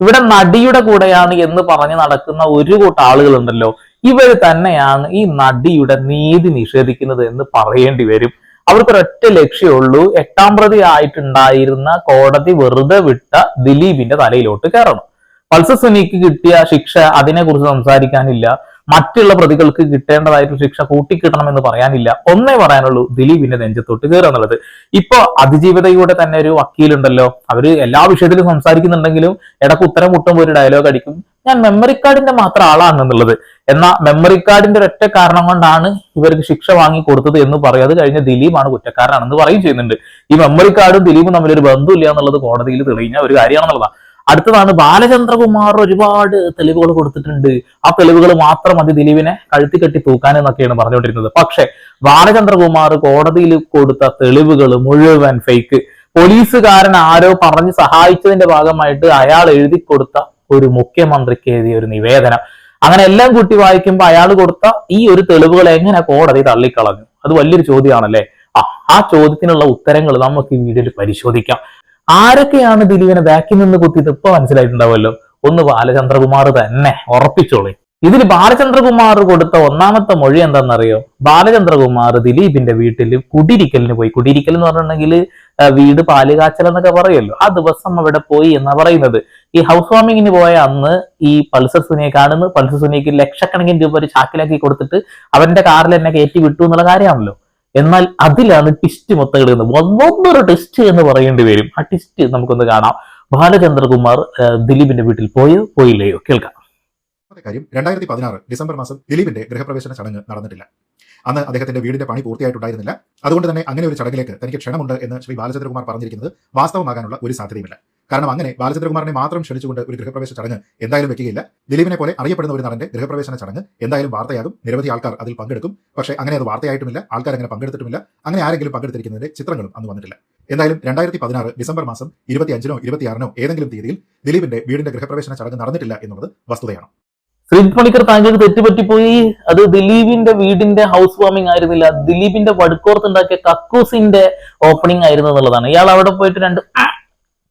ഇവിടെ നടിയുടെ കൂടെയാണ് എന്ന് പറഞ്ഞ് നടക്കുന്ന ഒരു കൂട്ടം ആളുകളുണ്ടല്ലോ. ഇവർ തന്നെയാണ് ഈ നടിയുടെ നീതി നിഷേധിക്കുന്നത് എന്ന് പറയേണ്ടി വരും. അവർക്കൊരൊറ്റ ലക്ഷ്യമുള്ളൂ എട്ടാം പ്രതി ആയിട്ടുണ്ടായിരുന്ന കോടതി വെറുതെ വിട്ട ദിലീപിന്റെ തലയിലോട്ട് കയറണം. പൾസർ കിട്ടിയ ശിക്ഷ അതിനെക്കുറിച്ച് സംസാരിക്കാനില്ല. മറ്റുള്ള പ്രതികൾക്ക് കിട്ടേണ്ടതായിട്ടുള്ള ശിക്ഷ കൂട്ടിക്കിട്ടണമെന്ന് പറയാനില്ല. ഒന്നേ പറയാനുള്ളൂ ദിലീപിന്റെ നെഞ്ചത്തോട്ട് കയറുക എന്നുള്ളത്. ഇപ്പൊ അതിജീവിതയുടെ തന്നെ ഒരു വക്കീലുണ്ടല്ലോ. അവർ എല്ലാ വിഷയത്തിലും സംസാരിക്കുന്നുണ്ടെങ്കിലും ഇടയ്ക്ക് ഉത്തരം മുട്ടുമ്പോൾ ഒരു ഡയലോഗ് അടിക്കും. ഞാൻ മെമ്മറി കാർഡിന്റെ മാത്രം ആളാണ് എന്നുള്ളത്. എന്നാൽ മെമ്മറി കാർഡിന്റെ ഒരൊറ്റ കാരണം കൊണ്ടാണ് ഇവർക്ക് ശിക്ഷ വാങ്ങി കൊടുത്തത് എന്ന് പറയും അത് കഴിഞ്ഞ ദിലീപാണ് കുറ്റക്കാരനാണെന്ന് പറയും ചെയ്യുന്നുണ്ട്. ഈ മെമ്മറി കാർഡും ദിലീപും തമ്മിൽ ഒരു ബന്ധമില്ല എന്നുള്ളത് കോടതിയിൽ തെളിഞ്ഞ ഒരു കാര്യമാണെന്നുള്ളതാണ്. അടുത്തതാണ് ബാലചന്ദ്രകുമാർ ഒരുപാട് തെളിവുകൾ കൊടുത്തിട്ടുണ്ട്. ആ തെളിവുകൾ മാത്രം മതി ദിലീപിനെ കഴുത്തി കെട്ടി തൂക്കാൻ എന്നൊക്കെയാണ് പറഞ്ഞുകൊണ്ടിരുന്നത്. പക്ഷെ ബാലചന്ദ്രകുമാർ കോടതിയിൽ കൊടുത്ത തെളിവുകൾ മുഴുവൻ ഫേക്ക് പോലീസുകാരൻ ആരോ പറഞ്ഞ് സഹായിച്ചതിന്റെ ഭാഗമായിട്ട് അയാൾ എഴുതി കൊടുത്ത ഒരു മുഖ്യമന്ത്രിക്ക് എഴുതിയ ഒരു നിവേദനം. അങ്ങനെ എല്ലാം കൂട്ടി വായിക്കുമ്പോൾ അയാൾ കൊടുത്ത ഈ ഒരു തെളിവുകൾ എങ്ങനെ കോടതി തള്ളിക്കളഞ്ഞു? അത് വലിയൊരു ചോദ്യമാണല്ലേ? ആ ചോദ്യത്തിനുള്ള ഉത്തരങ്ങൾ നമുക്ക് ഈ വീഡിയോയിൽ പരിശോധിക്കാം. ആരൊക്കെയാണ് ദിലീപിനെ ബാക്കിൽ നിന്ന് കുത്തിയത്? ഇപ്പൊ മനസ്സിലായിട്ടുണ്ടാവുമല്ലോ. ഒന്ന് ബാലചന്ദ്രകുമാർ തന്നെ ഉറപ്പിച്ചോളെ. ഇതിൽ ബാലചന്ദ്രകുമാർ കൊടുത്ത ഒന്നാമത്തെ മൊഴി എന്താണെന്നറിയോ? ബാലചന്ദ്രകുമാർ ദിലീപിന്റെ വീട്ടിൽ കുടിരിക്കലിന് പോയി. കുടിരിക്കൽ എന്ന് പറഞ്ഞിട്ടുണ്ടെങ്കിൽ വീട് പാലുകാച്ചൽ എന്നൊക്കെ പറയുമല്ലോ. ആ ദിവസം അവിടെ പോയി എന്നാ പറയുന്നത്. ഈ ഹൗസ് വാമിങ്ങിന് പോയ അന്ന് ഈ പൾസർ സുനിയെ കാണുന്നു. പൾസർ സുനിയ്ക്ക് ലക്ഷക്കണക്കിന് രൂപ ഒരു ചാക്കിലാക്കി കൊടുത്തിട്ട് അവന്റെ കാറിൽ എന്നെ കയറ്റി വിട്ടു എന്നുള്ള കാര്യമാണല്ലോ. എന്നാൽ അതിലാണ് ടിസ്റ്റ് മൊത്തം കിടക്കുന്നത് ഒന്നൊന്നൊരു ടെസ്റ്റ് എന്ന് പറയേണ്ടി വരും. ആ ടിസ്റ്റ് നമുക്കൊന്ന് കാണാം. ബാലചന്ദ്രകുമാർ ദിലീപിന്റെ വീട്ടിൽ പോയോ പോയില്ലയോ? കേൾക്കാം. കാര്യം രണ്ടായിരത്തി പതിനാറ് ഡിസംബർ മാസം ദിലീപിന്റെ ഗൃഹപ്രവേശന ചടങ്ങ് നടന്നിട്ടില്ല. അന്ന് അദ്ദേഹത്തിന്റെ വീടിന്റെ പണി പൂർത്തിയായിട്ടുണ്ടായിരുന്നില്ല. അതുകൊണ്ട് തന്നെ അങ്ങനെ ഒരു ചടങ്ങിലേക്ക് തനിക്ക് ക്ഷണമുണ്ട് എന്ന് ശ്രീ ബാലചന്ദ്രകുമാർ പറഞ്ഞിരിക്കുന്നത് വാസ്തവമാകാനുള്ള ഒരു സാധ്യതയുമില്ല. കാരണം അങ്ങനെ ബാലചന്ദ്രകുമാറിനെ മാത്രം ക്ഷണിച്ചുകൊണ്ട് ഒരു ഗൃഹപ്രവേശ ചടങ്ങ് എന്തായാലും വെക്കുകയില്ല. ദിലീപിനെ പോലെ അറിയപ്പെടുന്ന ഒരു നടന്റെ ഗൃഹപ്രവേശന ചടങ്ങ് എന്തായാലും വാർത്തയാകും. നിരവധി ആൾക്കാർ അതിൽ പങ്കെടുക്കും. പക്ഷേ അങ്ങനെ അത് വാർത്തയായിട്ടുമില്ല. ആൾക്കാർ അങ്ങനെ പങ്കെടുത്തിട്ടുമില്ല. അങ്ങനെ ആരെങ്കിലും പങ്കെടുത്തിരിക്കുന്നതിന്റെ ചിത്രങ്ങളും അന്ന് വന്നിട്ടില്ല. എന്തായാലും രണ്ടായിരത്തി പതിനാറ് ഡിസംബർ മാസം ഇരുപത്തിയഞ്ചിനോ ഇരുപത്തിയാറിനോ ഏതെങ്കിലും തീയതിയിൽ ദിലീപിന്റെ വീടിന്റെ ഗൃഹപ്രവേശന ചടങ്ങ് നടന്നിട്ടില്ല എന്നുള്ളത് വസ്തുതയാണ്. ശ്രീജിത് പണിക്കർ താങ്കൾക്ക് തെറ്റുപറ്റിപ്പോയി. അത് ദിലീപിന്റെ വീടിന്റെ ഹൗസ് വാമിംഗ് ആയിരുന്നില്ല. ദിലീപിന്റെ വടുക്കോർത്ത് ഉണ്ടാക്കിയ കക്കൂസിന്റെ ഓപ്പണിംഗ് ആയിരുന്നു എന്നുള്ളതാണ്. ഇയാൾ അവിടെ പോയിട്ട് രണ്ട്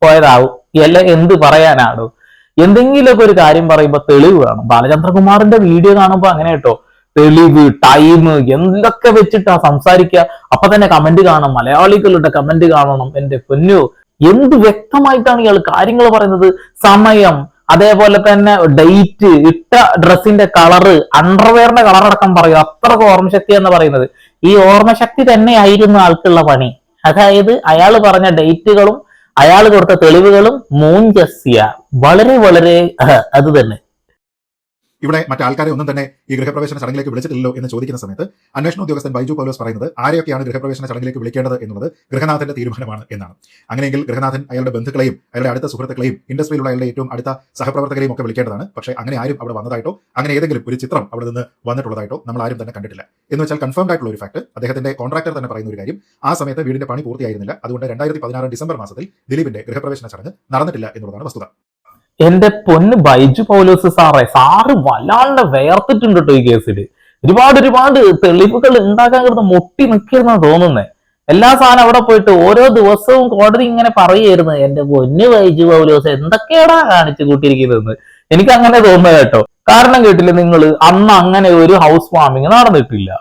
പോയതാവും. അല്ല എന്ത് പറയാനാണോ? എന്തെങ്കിലുമൊക്കെ ഒരു കാര്യം പറയുമ്പോ തെളിവ് വേണം. ബാലചന്ദ്രകുമാറിന്റെ വീഡിയോ കാണുമ്പോ അങ്ങനെ കേട്ടോ. തെളിവ് ടൈം എന്തൊക്കെ വെച്ചിട്ടാ സംസാരിക്കുക അപ്പൊ തന്നെ കമന്റ് കാണണം. മലയാളികളുടെ കമന്റ് കാണണം. എന്റെ പൊന്നു. എന്ത് വ്യക്തമായിട്ടാണ് ഇയാൾ കാര്യങ്ങൾ പറയുന്നത്? സമയം. അതേപോലെ തന്നെ ഡേറ്റ് ഇട്ട ഡ്രസ്സിന്റെ കളറ് അണ്ടർവെയറിന്റെ കളർ അടക്കം പറയും. അത്രയ്ക്ക് ഓർമ്മശക്തി എന്ന് പറയുന്നത്. ഈ ഓർമ്മശക്തി തന്നെയായിരുന്നു ആൾക്കുള്ള പണി. അതായത് അയാൾ പറഞ്ഞ ഡേറ്റുകളും അയാൾ കൊടുത്ത തെളിവുകളും മൂഞ്ചസ്യ വളരെ വളരെ അത് തന്നെ. ഇവിടെ മറ്റാൾക്കാരെ ഒന്നും തന്നെ ഈ ഗൃഹപ്രവേശന ചടങ്ങിലേക്ക് വിളിച്ചിട്ടില്ലല്ലോ എന്ന് ചോദിക്കുന്ന സമയത്ത് അന്വേഷണ ഉദ്യോഗസ്ഥൻ ബൈജു പൗലോസ് പറയുന്നത് ആരെയൊക്കെയാണ് ഗൃഹപ്രവേശന ചടങ്ങിലേക്ക് വിളിക്കേണ്ടത് എന്നുള്ളത് ഗൃഹനാഥന്റെ തീരുമാനമാണ് എന്നാണ്. അങ്ങനെയെങ്കിൽ ഗൃഹനാഥൻ അയാളുടെ ബന്ധുക്കളെയും അയാളുടെ അടുത്ത സുഹൃത്തുക്കളെയും ഇൻഡസ്ട്രിയിലുള്ള അയാളുടെ ഏറ്റവും അടുത്ത സഹപ്രവർത്തകരെയും ഒക്കെ വിളിക്കേണ്ടതാണ്. പക്ഷേ അങ്ങനെ ആരും അവിടെ വന്നതായിട്ടോ അങ്ങനെ ഏതെങ്കിലും ഒരു ചിത്രം അവിടെ നിന്ന് വന്നിട്ടുള്ളതായിട്ടോ നമ്മൾ ആരും തന്നെ കണ്ടിട്ടില്ല. എന്ന് വെച്ചാൽ കൺഫേംഡ് ആയിട്ടുള്ള ഒരു ഫാക്ട് അദ്ദേഹത്തിന്റെ കോൺട്രാക്ടർ തന്നെ പറയുന്ന ഒരു കാര്യം ആ സമയത്ത് വീടിന്റെ പണി പൂർത്തിയായിരുന്നില്ല. അതുകൊണ്ട് രണ്ടായിരത്തി പതിനാറ് ഡിസംബർ മാസത്തിൽ ദിലീപിന്റെ ഗൃഹപ്രവേശന ചടങ്ങ് നടന്നിട്ടില്ല എന്നുള്ളതാണ് വസ്തുത. എന്റെ പൊന്ന് ബൈജു പൗലോസ് സാറേ സാറ് വല്ലാണ്ട് വേർത്തിട്ടുണ്ട് കേട്ടോ ഈ കേസിൽ ഒരുപാട് ഒരുപാട് തെളിവുകൾ ഉണ്ടാക്കാൻ കിടന്ന് മുട്ടി നിൽക്കുന്ന തോന്നുന്നേ. എല്ലാ സാധനം അവിടെ പോയിട്ട് ഓരോ ദിവസവും കോടതി ഇങ്ങനെ പറയുമായിരുന്നു എന്റെ പൊന്ന് ബൈജു പൗലോസ് എന്തൊക്കെയാടാ കാണിച്ചു കൂട്ടിയിരിക്കുന്നതെന്ന് എനിക്ക് അങ്ങനെ തോന്നുന്നത് കേട്ടോ. കാരണം കേട്ടില്ല നിങ്ങൾ അന്ന് അങ്ങനെ ഒരു ഹൗസ് വാമിങ് നടന്നിട്ടില്ല.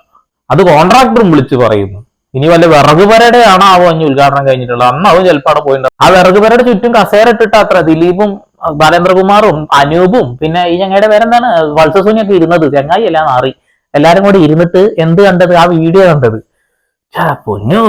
അത് കോൺട്രാക്ടറും വിളിച്ചു പറയുന്നു. ഇനി വല്ല വിറക് പരടെയാണോ ഇനി ഉദ്ഘാടനം കഴിഞ്ഞിട്ടുള്ളത്? അന്നാവും ചിലപ്പോൾ അവിടെ പോയിട്ടുണ്ട് ആ വിറക് പരയുടെ ചുറ്റും കസേര ഇട്ടിട്ട് അത്ര ദിലീപും ബാലേന്ദ്രകുമാറും അനൂപും. പിന്നെ ഈ ഞങ്ങളുടെ പേരെന്താണ്? വത്സസൂനിയൊക്കെ ഇരുന്നത്. ചങ്ങായി എല്ലാം മാറി എല്ലാരും കൂടി ഇരുന്നിട്ട് എന്ത് കണ്ടത്? ആ വീഡിയോ കണ്ടത്. പൊന്നു.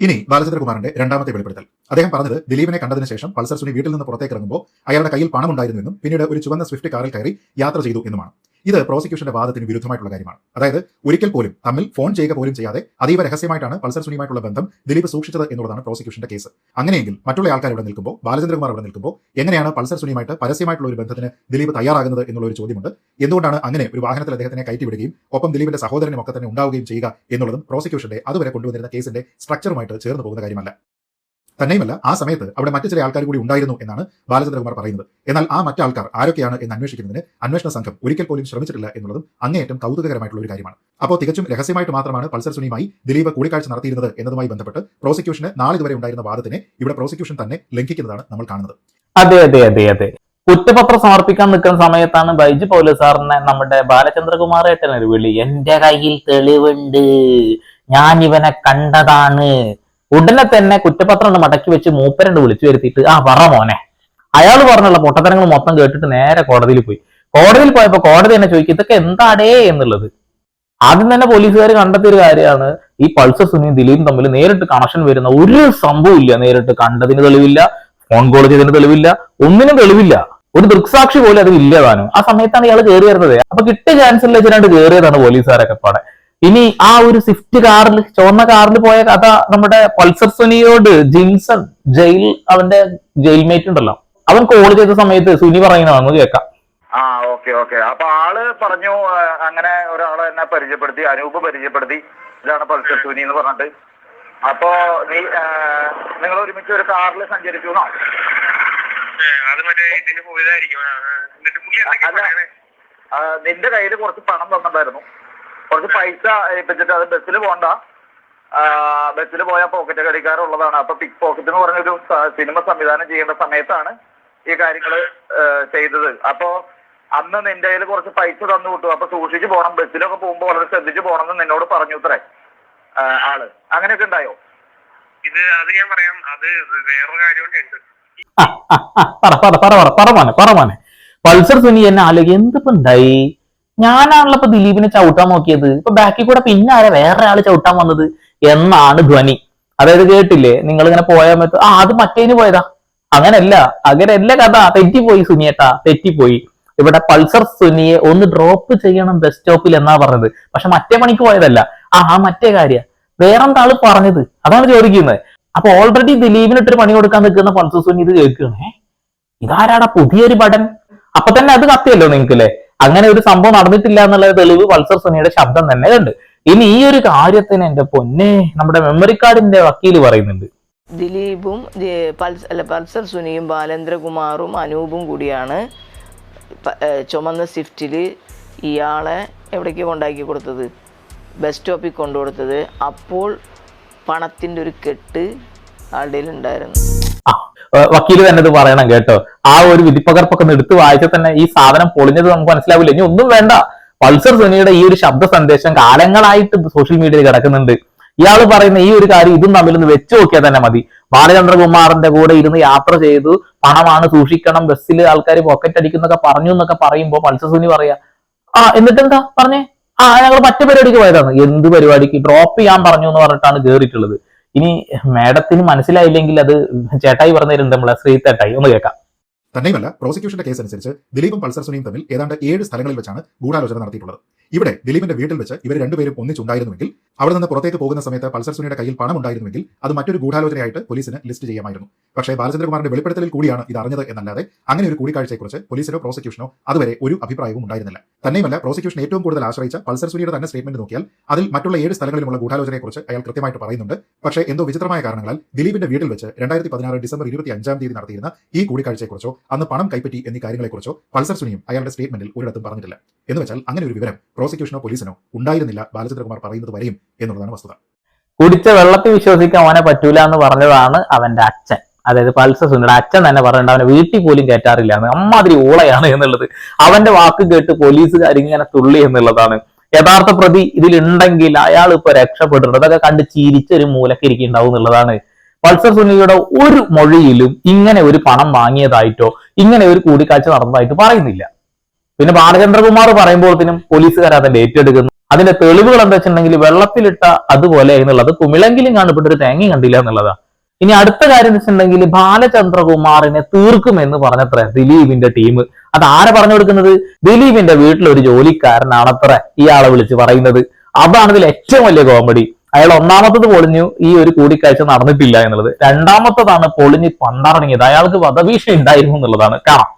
ഇനി ബാലചന്ദ്രകുമാറിന്റെ രണ്ടാമത്തെ വെളിപ്പെടുത്തൽ. അദ്ദേഹം പറഞ്ഞത് ദിലീപിനെ കണ്ടതിന് ശേഷം പൾസർ സുനി വീട്ടിൽ നിന്ന് പുറത്തേക്ക് ഇറങ്ങുമ്പോൾ അയാളുടെ കയ്യിൽ പണം ഉണ്ടായിരുന്നെന്നും പിന്നീട് ഒരു ചുവന്ന സ്വിഫ്റ്റ് കാറിൽ കയറി യാത്ര ചെയ്തു എന്നുമാണ്. ഇത് പ്രോസിക്യൂഷന്റെ വാദത്തിന് വിരുദ്ധമായിട്ടുള്ള കാര്യമാണ്. അതായത് ഒരിക്കൽ പോലും തമ്മിൽ ഫോൺ ചെയ്യുക പോലും ചെയ്യാതെ അതീവ രഹസ്യമായിട്ടാണ് പൾസർ സുനിയുമായിട്ടുള്ള ബന്ധം ദിലീപ് സൂക്ഷിച്ചത് എന്നുള്ളതാണ് പ്രോസിക്യൂഷന്റെ കേസ് അങ്ങനെയെങ്കിൽ മറ്റുള്ള ആൾക്കാർ ഇവിടെ നിൽക്കുമ്പോൾ ബാലചന്ദ്രകുമാർ ഇവിടെ നിൽക്കുമ്പോൾ എങ്ങനെയാണ് പൾസർ സുനിയുമായിട്ട് പരസ്യമായിട്ടുള്ള ഒരു ബന്ധത്തിന് ദിലീപ് തയ്യാറാകുന്നത് എന്നുള്ള ഒരു ചോദ്യമുണ്ട്. എന്തുകൊണ്ടാണ് അങ്ങനെ ഒരു വാഹനത്തിൽ അദ്ദേഹത്തിനെ കയറ്റിവിടുകയും ഒപ്പം ദിലീപിന്റെ സഹോദരനും ഒക്കെ തന്നെ ഉണ്ടാവുകയും ചെയ്യുക എന്നുള്ളതും പ്രോസിക്യൂഷന്റെ അതുവരെ കൊണ്ടുവന്നിരുന്ന കേസിന്റെ സ്ട്രക്ചറുമായിട്ട് ചേർന്ന് പോകുന്ന കാര്യമല്ല. തന്നെയുമല്ല ആ സമയത്ത് അവിടെ മറ്റു ചില ആൾക്കാർ കൂടി ഉണ്ടായിരുന്നു എന്നാണ് ബാലചന്ദ്രകുമാർ പറയുന്നത്. എന്നാൽ ആ മറ്റു ആൾക്കാർ ആരൊക്കെയാണ് എന്ന് അന്വേഷിക്കുന്നതിന് അന്വേഷണ സംഘം ഒരിക്കൽ പോലും ശ്രമിച്ചിട്ടില്ല എന്നുള്ളതും അങ്ങേയറ്റം കൗതുകകരമായിട്ടുള്ള ഒരു കാര്യമാണ്. അപ്പോൾ തികച്ചും രഹസ്യമായിട്ട് മാത്രമാണ് പൾസർ സുനിയുമായി ദിലീപ് കൂടിക്കാഴ്ച നടത്തിയിരുന്നത് എന്നതുമായി ബന്ധപ്പെട്ട് പ്രോസിക്യൂഷന് നാളിതുവരെ ഉണ്ടായിരുന്ന വാദത്തിനെ ഇവിടെ പ്രോസിക്യൂഷൻ തന്നെ ലംഘിക്കുന്നതാണ് നമ്മൾ കാണുന്നത്. അതെ അതെ അതെ അതെ. കുറ്റപത്രം സമർപ്പിക്കാൻ നിൽക്കുന്ന സമയത്താണ് ബൈജു പോലീസ് സാറിനെ നമ്മുടെ ബാലചന്ദ്രകുമാർ ഏട്ടൻ ഒരു വിളി എന്റെ കയ്യിൽ തെളിവുണ്ട്. ഞാൻ ഇവനെ കണ്ടതാണ്. ഉടനെ തന്നെ കുറ്റപത്രം മടക്കി വെച്ച് മൂപ്പരണ്ട് വിളിച്ചു വരുത്തിയിട്ട് ആ പറ മോനെ. അയാൾ പറഞ്ഞുള്ള പൊട്ടത്തരങ്ങൾ മൊത്തം കേട്ടിട്ട് നേരെ കോടതിയിൽ പോയി. കോടതിയിൽ പോയപ്പോ കോടതി തന്നെ ചോദിക്കും ഇതൊക്കെ എന്താടേ? എന്നുള്ളത്. ആദ്യം തന്നെ പോലീസുകാർ കണ്ടെത്തിയ ഒരു കാര്യമാണ് ഈ പൾസർ സുനിയും ദിലീപും തമ്മിൽ നേരിട്ട് കണക്ഷൻ വരുന്ന ഒരു സംഭവം ഇല്ല നേരിട്ട് കണ്ടതിന് തെളിവില്ല ഫോൺ കോൾ ചെയ്തതിന് തെളിവില്ല ഒന്നിനും തെളിവില്ല. ഒരു ദൃക്സാക്ഷി പോലും അത് ഇല്ല താനും. ആ സമയത്താണ് ഇയാൾ കയറി വരുന്നത്. അപ്പൊ കിട്ടിയ ചാൻസിൽ വെച്ചിട്ട് കയറിയതാണ് പോലീസുകാരൊക്കെ പാടെ. ഇനി ആ ഒരു സ്വിഫ്റ്റ് കാറിൽ ചുവന്ന കാറിൽ പോയ കഥ നമ്മുടെ പൾസർ സുനിയോട് ജിൻസൺ ജയിൽ അവന്റെ ജയിൽമേറ്റ് ഉണ്ടല്ലോ. അവൻ കോൾ ചെയ്ത സമയത്ത് സുനി പറയുന്നതാണെന്ന് കേൾക്കാം. ആ ഓക്കെ ഓക്കെ അപ്പൊ ആൾ പറഞ്ഞു അങ്ങനെ ഒരാളെ എന്നെ പരിചയപ്പെടുത്തി അനൂപ് പരിചയപ്പെടുത്തി. ഇതാണ് പൾസർ സുനി എന്ന് പറഞ്ഞിട്ട്. അപ്പോ നീ നിങ്ങൾ ഒരുമിച്ച് ഒരു കാറിൽ സഞ്ചരിച്ചു എന്നോ? അത് മറ്റേ ഇതിന് പോയതായിരിക്കും. എന്നിട്ട്. നിന്റെ കയ്യിൽ കുറച്ച് പണം തന്നിട്ടുണ്ടായിരുന്നു. കുറച്ച് പൈസ ഏൽപ്പിച്ചിട്ട് അത് ബസ്സിൽ പോണ്ട. ബസ്സിൽ പോയാൽ പോക്കറ്റ് കടിക്കാറുള്ളതാണ് അപ്പൊ പിക് പോക്കറ്റ് എന്ന് പറഞ്ഞൊരു സിനിമ സംവിധാനം ചെയ്യേണ്ട സമയത്താണ് ഈ കാര്യങ്ങൾ ചെയ്തത്. അപ്പോ അന്ന് നിന്റെ കയ്യിൽ കുറച്ച് പൈസ തന്നു വിട്ടു. അപ്പൊ സൂക്ഷിച്ചു പോണം. ബസ്സിലൊക്കെ പോകുമ്പോൾ വളരെ ശ്രദ്ധിച്ചു പോണം എന്ന് നിന്നോട് പറഞ്ഞു ഇത്രേ ആൾ. അങ്ങനെയൊക്കെ ഉണ്ടായോ? ഇത് അത് ഞാൻ പറയാം. അത് വേറൊരു കാര്യം പറ പറ പറ പറ പറ പറ പറ പറ മോനെ പറ മോനെ. പൾസർ സുനി എന്നെ ആലോചിക്കും എന്തിപ്പോ ഉണ്ടായി? ഞാനാണല്ലോ ഇപ്പൊ ദിലീപിനെ ചവിട്ടാൻ നോക്കിയത്? ഇപ്പൊ ബാക്കിൽ കൂടെ പിന്നെ ആരാ വേറെ ആൾ ചവിട്ടാൻ വന്നത്? എന്നാണ് ധ്വനി. അതായത് കേട്ടില്ലേ? നിങ്ങൾ ഇങ്ങനെ പോയ സമയത്ത് ആ അത് മറ്റേന് പോയതാ. അങ്ങനല്ല. അങ്ങനെയല്ല കഥ തെറ്റിപ്പോയി സുനിയേട്ടാ. തെറ്റിപ്പോയി. ഇവിടെ പൾസർ സുനിയെ ഒന്ന് ഡ്രോപ്പ് ചെയ്യണം ബസ് സ്റ്റോപ്പിൽ എന്നാ പറഞ്ഞത്. പക്ഷെ മറ്റേ പണിക്ക് പോയതല്ല. ആ ആ മറ്റേ കാര്യ. വേറെന്താ ആൾ പറഞ്ഞത്? അതാണ് ചോദിക്കുന്നത്. അപ്പൊ ഓൾറെഡി ദിലീപിനിട്ടൊരു പണി കൊടുക്കാൻ നിൽക്കുന്ന പൾസർ സുനി ഇത് കേൾക്കുകയാണേ. ഇതാരാടാ പുതിയൊരു പടൻ അപ്പൊ തന്നെ അത് കത്തിയല്ലോ നിങ്ങൾക്ക് അല്ലെ അങ്ങനെ ഒരു സംഭവം നടന്നിട്ടില്ല എന്നുള്ള തെളിവ് പൾസർ സുനിയുടെ ശബ്ദം തന്നെ കണ്ട്. ഇനി ഈ ഒരു കാര്യത്തിന് എന്റെ പൊന്നെ നമ്മുടെ മെമ്മറി കാർഡിന്റെ വക്കീൽ പറയുന്നുണ്ട്. ദിലീപും അല്ല പൾസർ സുനിയും ബാലേന്ദ്രകുമാറും അനൂപും കൂടിയാണ് ചുമന്ന സ്വിഫ്റ്റിൽ ഇയാളെ എവിടേക്ക് കൊണ്ടാക്കി കൊടുത്തത്? ബസ് സ്റ്റോപ്പിൽ കൊണ്ടുകൊടുത്തത്. അപ്പോൾ പണത്തിന്റെ ഒരു കെട്ട് ആളുടെ ഉണ്ടായിരുന്നു വക്കീൽ തന്നെ ഇത് പറയണം കേട്ടോ. ആ ഒരു വിധിപ്പകർപ്പൊക്കെ ഒന്ന് എടുത്ത് വായിച്ചാൽ തന്നെ ഈ സാധനം പൊളിഞ്ഞത് നമുക്ക് മനസ്സിലാവില്ല. ഇനി ഒന്നും വേണ്ട. പൾസർ സുനിയുടെ ഈ ഒരു ശബ്ദ സന്ദേശം കാലങ്ങളായിട്ട് സോഷ്യൽ മീഡിയയിൽ കിടക്കുന്നുണ്ട്. ഇയാൾ പറയുന്ന ഈ ഒരു കാര്യം ഇതും തമ്മിലൊന്ന് വെച്ച് നോക്കിയാൽ തന്നെ മതി. ബാലചന്ദ്രകുമാറിന്റെ കൂടെ ഇരുന്ന് യാത്ര ചെയ്തു പണമാണ് സൂക്ഷിക്കണം ബസ്സിൽ ആൾക്കാർ പോക്കറ്റ് അടിക്കുന്നൊക്കെ പറഞ്ഞു എന്നൊക്കെ പറയുമ്പോൾ പൾസർ സുനി പറയാ ആ എന്നിട്ട് എന്താ പറഞ്ഞേ? ആ ഞങ്ങൾ മറ്റു പരിപാടിക്ക് പോയതാണ്. എന്ത് പരിപാടിക്ക്? ഡ്രോപ്പ് ചെയ്യാൻ പറഞ്ഞു എന്ന് പറഞ്ഞിട്ടാണ് കേറിയിട്ടുള്ളത്. ഇനി മാഡത്തിന് മനസ്സിലായില്ലെങ്കിൽ അത് ചേട്ടായി പറഞ്ഞിരുന്നു നമ്മളെ ശ്രീതേട്ടായി ഒന്ന് കേൾക്കാം. തന്നെയുമല്ല പ്രോസിക്യൂഷന്റെ കേസ് അനുസരിച്ച് ദിലീപും പൾസർ സുനിയും തമ്മിൽ ഏതാണ്ട് ഏഴ് സ്ഥലങ്ങളിൽ വെച്ചാണ് ഗൂഢാലോചന നടത്തിയിട്ടുള്ളത്. ഇവിടെ ദിലീപിന്റെ വീട്ടിൽ വെച്ച് ഇവർ രണ്ടുപേരും ഒന്നിച്ചുണ്ടായിരുന്നുവെങ്കിൽ അവിടെ നിന്ന് പുറത്തേക്ക് പോകുന്ന സമയത്ത് പൾസർ സുനിയുടെ കയ്യിൽ പണം ഉണ്ടായിരുന്നുവെങ്കിൽ അത് മറ്റൊരു ഗൂഢാലോചനയായിട്ട് പോലീസിന് ലിസ്റ്റ് ചെയ്യാമായിരുന്നു. പക്ഷേ ബാലചന്ദ്രകുമാറിന്റെ വെളിപ്പെടുത്തലിൽ കൂടിയാണ് ഇത് അറിഞ്ഞത് എന്നല്ലാതെ അങ്ങനെ ഒരു കൂടിക്കാഴ്ചയെക്കുറിച്ച് പോലീസിനോ പ്രോസിക്യൂഷനോ അതുവരെ ഒരു അഭിപ്രായവും ഉണ്ടായിരുന്നില്ല. തന്നെയുമല്ല പ്രോസിക്യൂഷൻ ഏറ്റവും കൂടുതൽ ആശ്രയിച്ച പൾസർ സുനിയുടെ തന്നെ സ്റ്റേറ്റ്മെന്റ് നോക്കിയാൽ അതിൽ മറ്റുള്ള ഏഴ് സ്ഥലങ്ങളിലുമുള്ള ഗൂഢാലോചനയെക്കുറിച്ച് അയാൾ കൃത്യമായിട്ട് പറയുന്നുണ്ട്. പക്ഷേ എന്തോ വിചിത്രമായ കാരണങ്ങളാൽ ദിലീപിന്റെ വീട്ടിൽ വെച്ച് രണ്ടായിരത്തി പതിനാറ് ഡിസംബർ ഇരുപത്തി അഞ്ചാം തീയതി നടത്തിയിരുന്ന ഈ കൂടിക്കാഴ്ചയെക്കുറിച്ചോ അന്ന് പണം കൈപ്പറ്റി എന്നീ കാര്യങ്ങളെക്കുറിച്ചോ പൾസർ സുനിയും അയാളുടെ സ്റ്റേറ്റ്മെന്റിൽ ഒരിടത്തും പറഞ്ഞിട്ടില്ല. എന്ന് വെച്ചാൽ അങ്ങനെ ഒരു വിവരം പ്രോസിക്യൂഷനോ പോലീസിനോ ഉണ്ടായിരുന്നില്ല ബാലചന്ദ്രകുമാർ പറയുന്നത് വരെയും എന്നുള്ളതാണ് വസ്തുത. കുടിച്ച വെള്ളത്തിൽ വിശ്വസിക്കാൻ അവനെ പറ്റൂല എന്ന് പറഞ്ഞതാണ് അവന്റെ അച്ഛൻ. അതായത് പൾസ സുനിയുടെ അച്ഛൻ തന്നെ പറഞ്ഞിട്ടുണ്ട് അവനെ വീട്ടിൽ പോലും കയറ്റാറില്ല എന്ന്. അമ്മാതിരി ഊളയാണ് എന്നുള്ളത്. അവന്റെ വാക്ക് കേട്ട് പോലീസുകാർ ഇങ്ങനെ തുള്ളി എന്നുള്ളതാണ്. യഥാർത്ഥ പ്രതി ഇതിലുണ്ടെങ്കിൽ അയാൾ ഇപ്പൊ രക്ഷപ്പെട്ടിട്ടുണ്ട് അതൊക്കെ കണ്ട് ചിരിച്ചൊരു ഒരു മൂലക്കിരിക്കുന്നുണ്ടാവും എന്നുള്ളതാണ്. പൾസർ സുനിയുടെ ഒരു മൊഴിയിലും ഇങ്ങനെ ഒരു പണം വാങ്ങിയതായിട്ടോ ഇങ്ങനെ ഒരു കൂടിക്കാഴ്ച നടന്നതായിട്ടോ പറയുന്നില്ല. പിന്നെ ബാലചന്ദ്രകുമാർ പറയുമ്പോഴത്തേനും പോലീസുകാർ അതിന്റെ ഏറ്റെടുക്കുന്നു. അതിന്റെ തെളിവുകൾ എന്താ വെച്ചിട്ടുണ്ടെങ്കിൽ വെള്ളത്തിലിട്ട അതുപോലെ എന്നുള്ളത് കുമിളെങ്കിലും കാണപ്പെട്ട ഒരു തേങ്ങ കണ്ടില്ല എന്നുള്ളതാ. ഇനി അടുത്ത കാര്യം വെച്ചിട്ടുണ്ടെങ്കിൽ ബാലചന്ദ്രകുമാറിനെ തീർക്കുമെന്ന് പറഞ്ഞത്ര ദിലീപിന്റെ ടീം അത് ആരെ പറഞ്ഞു കൊടുക്കുന്നത്? ദിലീപിന്റെ വീട്ടിൽ ഒരു ജോലിക്കാരനാണത്ര ഇയാളെ വിളിച്ച് പറയുന്നത്. അതാണ് ഇതിൽ ഏറ്റവും വലിയ കോമഡി അയാൾ ഒന്നാമത്തത് പൊളിഞ്ഞു. ഈ ഒരു കൂടിക്കാഴ്ച നടന്നിട്ടില്ല എന്നുള്ളത്. രണ്ടാമത്തതാണ് പൊളിഞ്ഞ് പണ്ടറങ്ങിയത് അയാൾക്ക് വധഭീഷണി ഉണ്ടായിരുന്നു എന്നുള്ളതാണ്. കാണാം.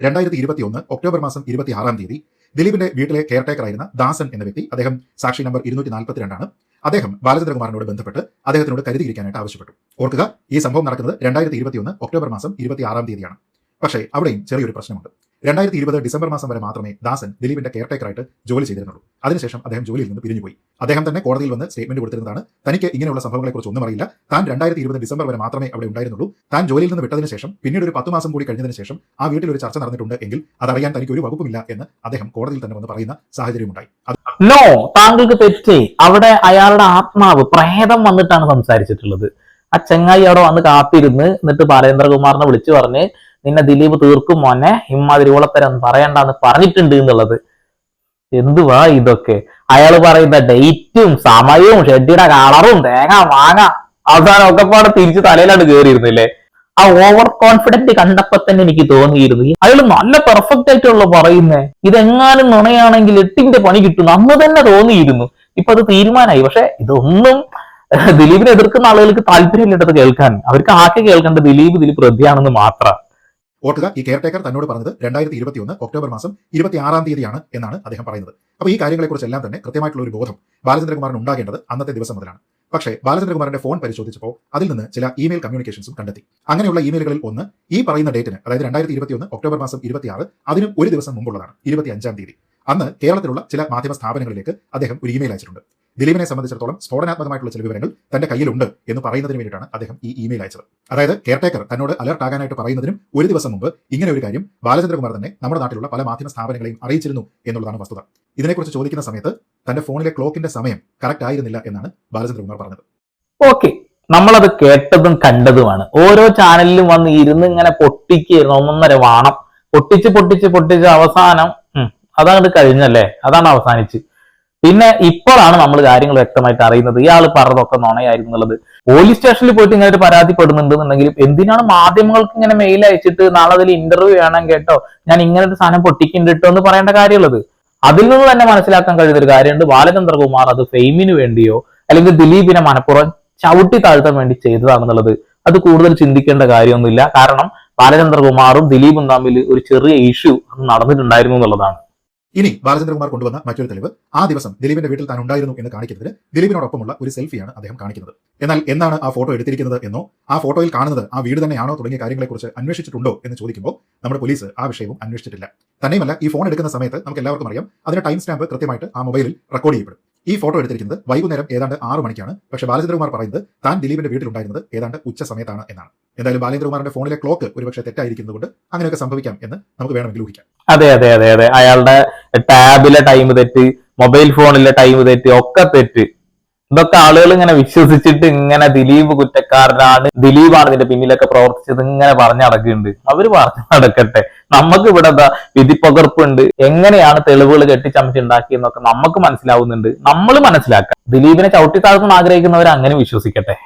രണ്ടായിരത്തി ഇരുപത്തി ഒന്ന് ഒക്ടോബർ മാസം ഇരുപത്തി ആറാം തീയതി ദിലീപിന്റെ വീട്ടിലെ കെയർടേക്കർ ആയിരുന്ന ദാസൻ എന്ന വ്യക്തി അദ്ദേഹം സാക്ഷി നമ്പർ ഇരുന്നൂറ്റി നാൽപ്പത്തിരണ്ടാണ് അദ്ദേഹം ബാലചന്ദ്രകുമാറിനോട് ബന്ധപ്പെട്ട് അദ്ദേഹത്തിനോട് കരുതിയിരിക്കാനായിട്ട് ആവശ്യപ്പെട്ടു. ഓർക്കുക ഈ സംഭവം നടക്കുന്നത് രണ്ടായിരത്തി ഇരുപത്തി ഒന്ന് ഒക്ടോബർ മാസം ഇരുപത്തി ആറാം തീയതിയാണ്. പക്ഷേ അവിടെയും ചെറിയൊരു പ്രശ്നമുണ്ട്. രണ്ടായിരത്തി ഇരുപത് ഡിസംബർ മാസം വരെ മാത്രമേ ദാസൻ ദിലീപിന്റെ കെയർടേക്കറായിട്ട് ജോലി ചെയ്തിരുന്നുള്ളൂ. അതിനുശേഷം അദ്ദേഹം ജോലിയിൽ നിന്ന് പിരിഞ്ഞുപോയി. അദ്ദേഹം തന്നെ കോടതിയിൽ വന്ന് സ്റ്റേറ്റ്മെന്റ് കൊടുത്തിരുന്നതാണ്. തനിക്ക് ഇങ്ങനെയുള്ള സംഭവങ്ങളെക്കുറിച്ച് ഒന്നും അറിയില്ല. താൻ രണ്ടായിരത്തി ഇരുപത് ഡിസംബർ വരെ മാത്രമേ അവിടെ ഉണ്ടായിരുന്നുള്ളൂ. താൻ ജോലിയിൽ നിന്ന് വിട്ടതിന് ശേഷം പിന്നീട് ഒരു പത്ത് മാസം കൂടി കഴിഞ്ഞതിന് ശേഷം ആ വീട്ടിൽ ഒരു ചർച്ച നടന്നിട്ടുണ്ട് എങ്കിൽ അതറിയാൻ തനിക്ക് ഒരു വകുപ്പുമില്ല എന്ന് അദ്ദേഹം കോടതിയിൽ തന്നെ വന്ന് പറയുന്ന സാഹചര്യമുണ്ടായി. നോ താങ്കൾക്ക് തെറ്റി. അവിടെ അയാളുടെ ആത്മാവ് പ്രേതം വന്നിട്ടാണ് സംസാരിച്ചിട്ടുള്ളത്. ആ ചെങ്ങായി അവിടെ വന്ന് കാത്തിരുന്ന് എന്നിട്ട് ബാലേന്ദ്രകുമാറിനെ വിളിച്ചു പറഞ്ഞ് നിന്നെ ദിലീപ് തീർക്കും മോനെ ഇമ്മാതിരി ഓളത്തരം പറയണ്ടെന്ന് പറഞ്ഞിട്ടുണ്ട് എന്നുള്ളത്. എന്തുവാ ഇതൊക്കെ? അയാൾ പറയുന്ന ഡേറ്റും സമയവും ഷെഡിയുടെ കളറും തേങ്ങ മാങ്ങ അവസാനം ഒക്കെ പാടെ തിരിച്ച് തലയിലാണ് കയറിയിരുന്നില്ലേ ആ ഓവർ കോൺഫിഡന്റ് കണ്ടപ്പോ തന്നെ എനിക്ക് തോന്നിയിരുന്നു. അയാൾ നല്ല പെർഫെക്റ്റ് ആയിട്ടുള്ള പറയുന്നേ ഇതെങ്ങാനും നുണയാണെങ്കിൽ എട്ടിന്റെ പണി കിട്ടും അന്ന് തന്നെ തോന്നിയിരുന്നു. ഇപ്പൊ അത് തീരുമാനമായി പക്ഷെ ഇതൊന്നും ദിലീപിനെ എതിർക്കുന്ന ആളുകൾക്ക് താല്പര്യമില്ലാത്തത് കേൾക്കാൻ. അവർക്ക് ആകെ കേൾക്കേണ്ട ദിലീപ് ഇതിൽ പ്രതിയാണെന്ന് മാത്രം. ഓർക്കുക ഈ കെയർടേക്കർ തന്നോട് പറഞ്ഞത് രണ്ടായിരത്തി ഇരുപത്തിയൊന്ന് ഒക്ടോബർ മാസം ഇരുപത്തി ആറാം തീയതിയാണ് എന്നാണ് അദ്ദേഹം പറയുന്നത്. അപ്പോൾ ഈ കാര്യങ്ങളെക്കുറിച്ചെല്ലാം തന്നെ കൃത്യമായിട്ടുള്ള ഒരു ബോധം ബാലചന്ദ്രകുമാറിന് ഉണ്ടാകേണ്ടത് അന്നത്തെ ദിവസം മുതലാണ്. പക്ഷേ ബാലചന്ദ്രകുമാറിന്റെ ഫോൺ പരിശോധിച്ചപ്പോൾ അതിൽ നിന്ന് ചില ഇമെയിൽ കമ്മ്യൂണിക്കേഷൻസും കണ്ടെത്തി. അങ്ങനെയുള്ള ഇമെയിലുകളിൽ ഒന്ന് ഈ പറയുന്ന ഡേറ്റിന് അതായത് രണ്ടായിരത്തി ഇരുപത്തിയൊന്ന് ഒക്ടോബർ മാസം ഇരുപത്തിയാറ് അതിനും ഒരു ദിവസം മുമ്പുള്ളതാണ് ഇരുപത്തി അഞ്ചാം തീയതി. അന്ന് കേരളത്തിലുള്ള ചില മാധ്യമ സ്ഥാപനങ്ങളിലേക്ക് അദ്ദേഹം ഒരു ഇമെയിൽ അയച്ചിട്ടുണ്ട്. ദിലീപിനെ സംബന്ധിച്ചിടത്തോളം സ്ഫോടനാത്മകമായിട്ടുള്ള ചില വിവരങ്ങൾ തന്റെ കയ്യിലുണ്ട് എന്ന് പറയുന്നതിന് വേണ്ടിയിട്ടാണ് അദ്ദേഹം ഈ ഇമെയിൽ അയച്ചത്. അതായത് കെയർടേക്കർ തന്നോട് അലർട്ട് ആകാനായിട്ട് പറയുന്നതിനും ഒരു ദിവസം മുമ്പ് ഇങ്ങനെ ഒരു കാര്യം ബാലചന്ദ്രകുമാർ തന്നെ നമ്മുടെ നാട്ടിലുള്ള പല മാധ്യമ സ്ഥാപനങ്ങളെയും അറിയിച്ചിരുന്നു എന്നുള്ളതാണ് വസ്തുത. ഇതിനെക്കുറിച്ച് ചോദിക്കുന്ന സമയത്ത് തന്റെ ഫോണിലെ ക്ലോക്കിന്റെ സമയം കറക്റ്റ് ആയിരുന്നില്ല എന്നാണ് ബാലചന്ദ്രകുമാർ പറഞ്ഞത്. ഓക്കെ നമ്മളത് കേട്ടതും കണ്ടതുമാണ്. ഓരോ ചാനലിലും വന്ന് ഇരുന്ന് ഇങ്ങനെ പൊട്ടിക്കായിരുന്നു ഒന്നര വാണം. പൊട്ടിച്ച് പൊട്ടിച്ച് പൊട്ടിച്ച് അവസാനം അതാണ് കഴിഞ്ഞല്ലേ അതാണ് അവസാനിച്ച്. പിന്നെ ഇപ്പോഴാണ് നമ്മൾ കാര്യങ്ങൾ വ്യക്തമായിട്ട് അറിയുന്നത്. ഇയാൾ പറഞ്ഞതൊക്കെ നുണയായിരുന്നു എന്നുള്ളത്. പോലീസ് സ്റ്റേഷനിൽ പോയിട്ട് ഇങ്ങനെ ഒരു പരാതിപ്പെടുന്നുണ്ടെന്നുണ്ടെങ്കിലും എന്തിനാണ് മാധ്യമങ്ങൾക്ക് ഇങ്ങനെ മെയിൽ അയച്ചിട്ട് നാളെ അതിൽ ഇന്റർവ്യൂ വേണം കേട്ടോ? ഞാൻ ഇങ്ങനെ ഒരു സാധനം പൊട്ടിക്കുന്നുണ്ട് കേട്ടോ എന്ന് പറയേണ്ട കാര്യമുള്ളത്. അതിൽ നിന്ന് തന്നെ മനസ്സിലാക്കാൻ കഴിയുന്ന ഒരു കാര്യമുണ്ട്. ബാലചന്ദ്രകുമാർ അത് ഫെയിമിന് വേണ്ടിയോ അല്ലെങ്കിൽ ദിലീപിനെ മനഃപൂർവം ചവിട്ടി താഴ്ത്താൻ വേണ്ടി ചെയ്തതാണെന്നുള്ളത് അത് കൂടുതൽ ചിന്തിക്കേണ്ട കാര്യമൊന്നുമില്ല. കാരണം ബാലചന്ദ്രകുമാറും ദിലീപും തമ്മിൽ ഒരു ചെറിയ ഇഷ്യൂ നടന്നിട്ടുണ്ടായിരുന്നു എന്നുള്ളതാണ്. ഇനി ബാലചന്ദ്രകുമാർ കൊണ്ടുവന്ന മറ്റൊരു തെളിവ് ആ ദിവസം ദിലീപിന്റെ വീട്ടിൽ താൻ ഉണ്ടായിരുന്നു എന്ന് കാണിക്കുന്നതിന് ദിലീപിനോടൊപ്പമുള്ള ഒരു സെൽഫിയാണ് അദ്ദേഹം കാണിക്കുന്നത്. എന്നാൽ എന്നാണ് ആ ഫോട്ടോ എടുത്തിരിക്കുന്നത് എന്നോ ആ ഫോട്ടോയിൽ കാണുന്നത് ആ വീട് തന്നെയാണോ തുടങ്ങിയ കാര്യങ്ങളെക്കുറിച്ച് അന്വേഷിച്ചിട്ടുണ്ടോ എന്ന് ചോദിക്കുമ്പോൾ നമ്മുടെ പോലീസ് ആ വിഷയവും അന്വേഷിച്ചിട്ടില്ല. തന്നെയുമല്ല ഈ ഫോൺ എടുക്കുന്ന സമയത്ത് നമുക്ക് എല്ലാവർക്കും അറിയാം അതിന്റെ ടൈം സ്റ്റാമ്പ് കൃത്യമായിട്ട് ആ മൊബൈലിൽ റെക്കോർഡ് ചെയ്യപ്പെടും. ഈ ഫോട്ടോ എടുത്തിരിക്കുന്നത് വൈകുന്നേരം ഏതാണ്ട് ആറ് മണിക്കാണ്. പക്ഷേ ബാലചന്ദ്രകുമാർ പറയുന്നത് താൻ ദിലീപിന്റെ വീട്ടിലുണ്ടായിരുന്നത് ഏതാണ്ട് ഉച്ച സമയത്താണ് എന്നാണ്. എന്തായാലും ബാലേന്ദ്രകുമാറിന്റെ ഫോണിലെ ക്ലോക്ക് ഒരുപക്ഷെ തെറ്റായിരിക്കുന്നതുകൊണ്ട് അങ്ങനെയൊക്കെ സംഭവിക്കാം എന്ന് നമുക്ക് വേണമെങ്കിൽ ഊഹിക്കാം. അതെ അതെ അതെ അതെ. അയാളുടെ ടാബിലെ ടൈം തെറ്റ് മൊബൈൽ ഫോണിലെ ടൈം തെറ്റ് ഒക്കെ തെറ്റ്. ഇതൊക്കെ ആളുകൾ ഇങ്ങനെ വിശ്വസിച്ചിട്ട് ഇങ്ങനെ ദിലീപ് കുറ്റക്കാരനാണ് ദിലീപാണ് ഇതിന്റെ പിന്നിലൊക്കെ പ്രവർത്തിച്ചത് ഇങ്ങനെ പറഞ്ഞു അവർ പറഞ്ഞു നടക്കട്ടെ നമുക്ക് ഇവിടെ എന്താ വിധിപ്പകർപ്പുണ്ട്. എങ്ങനെയാണ് തെളിവുകൾ കെട്ടിച്ചമച്ചുണ്ടാക്കിയെന്നൊക്കെ നമുക്ക് മനസ്സിലാവുന്നുണ്ട്. നമ്മൾ മനസ്സിലാക്കാം. ദിലീപിനെ ചവിട്ടി താഴ്ത്തുന്ന ആഗ്രഹിക്കുന്നവർ അങ്ങനെ വിശ്വസിക്കട്ടെ.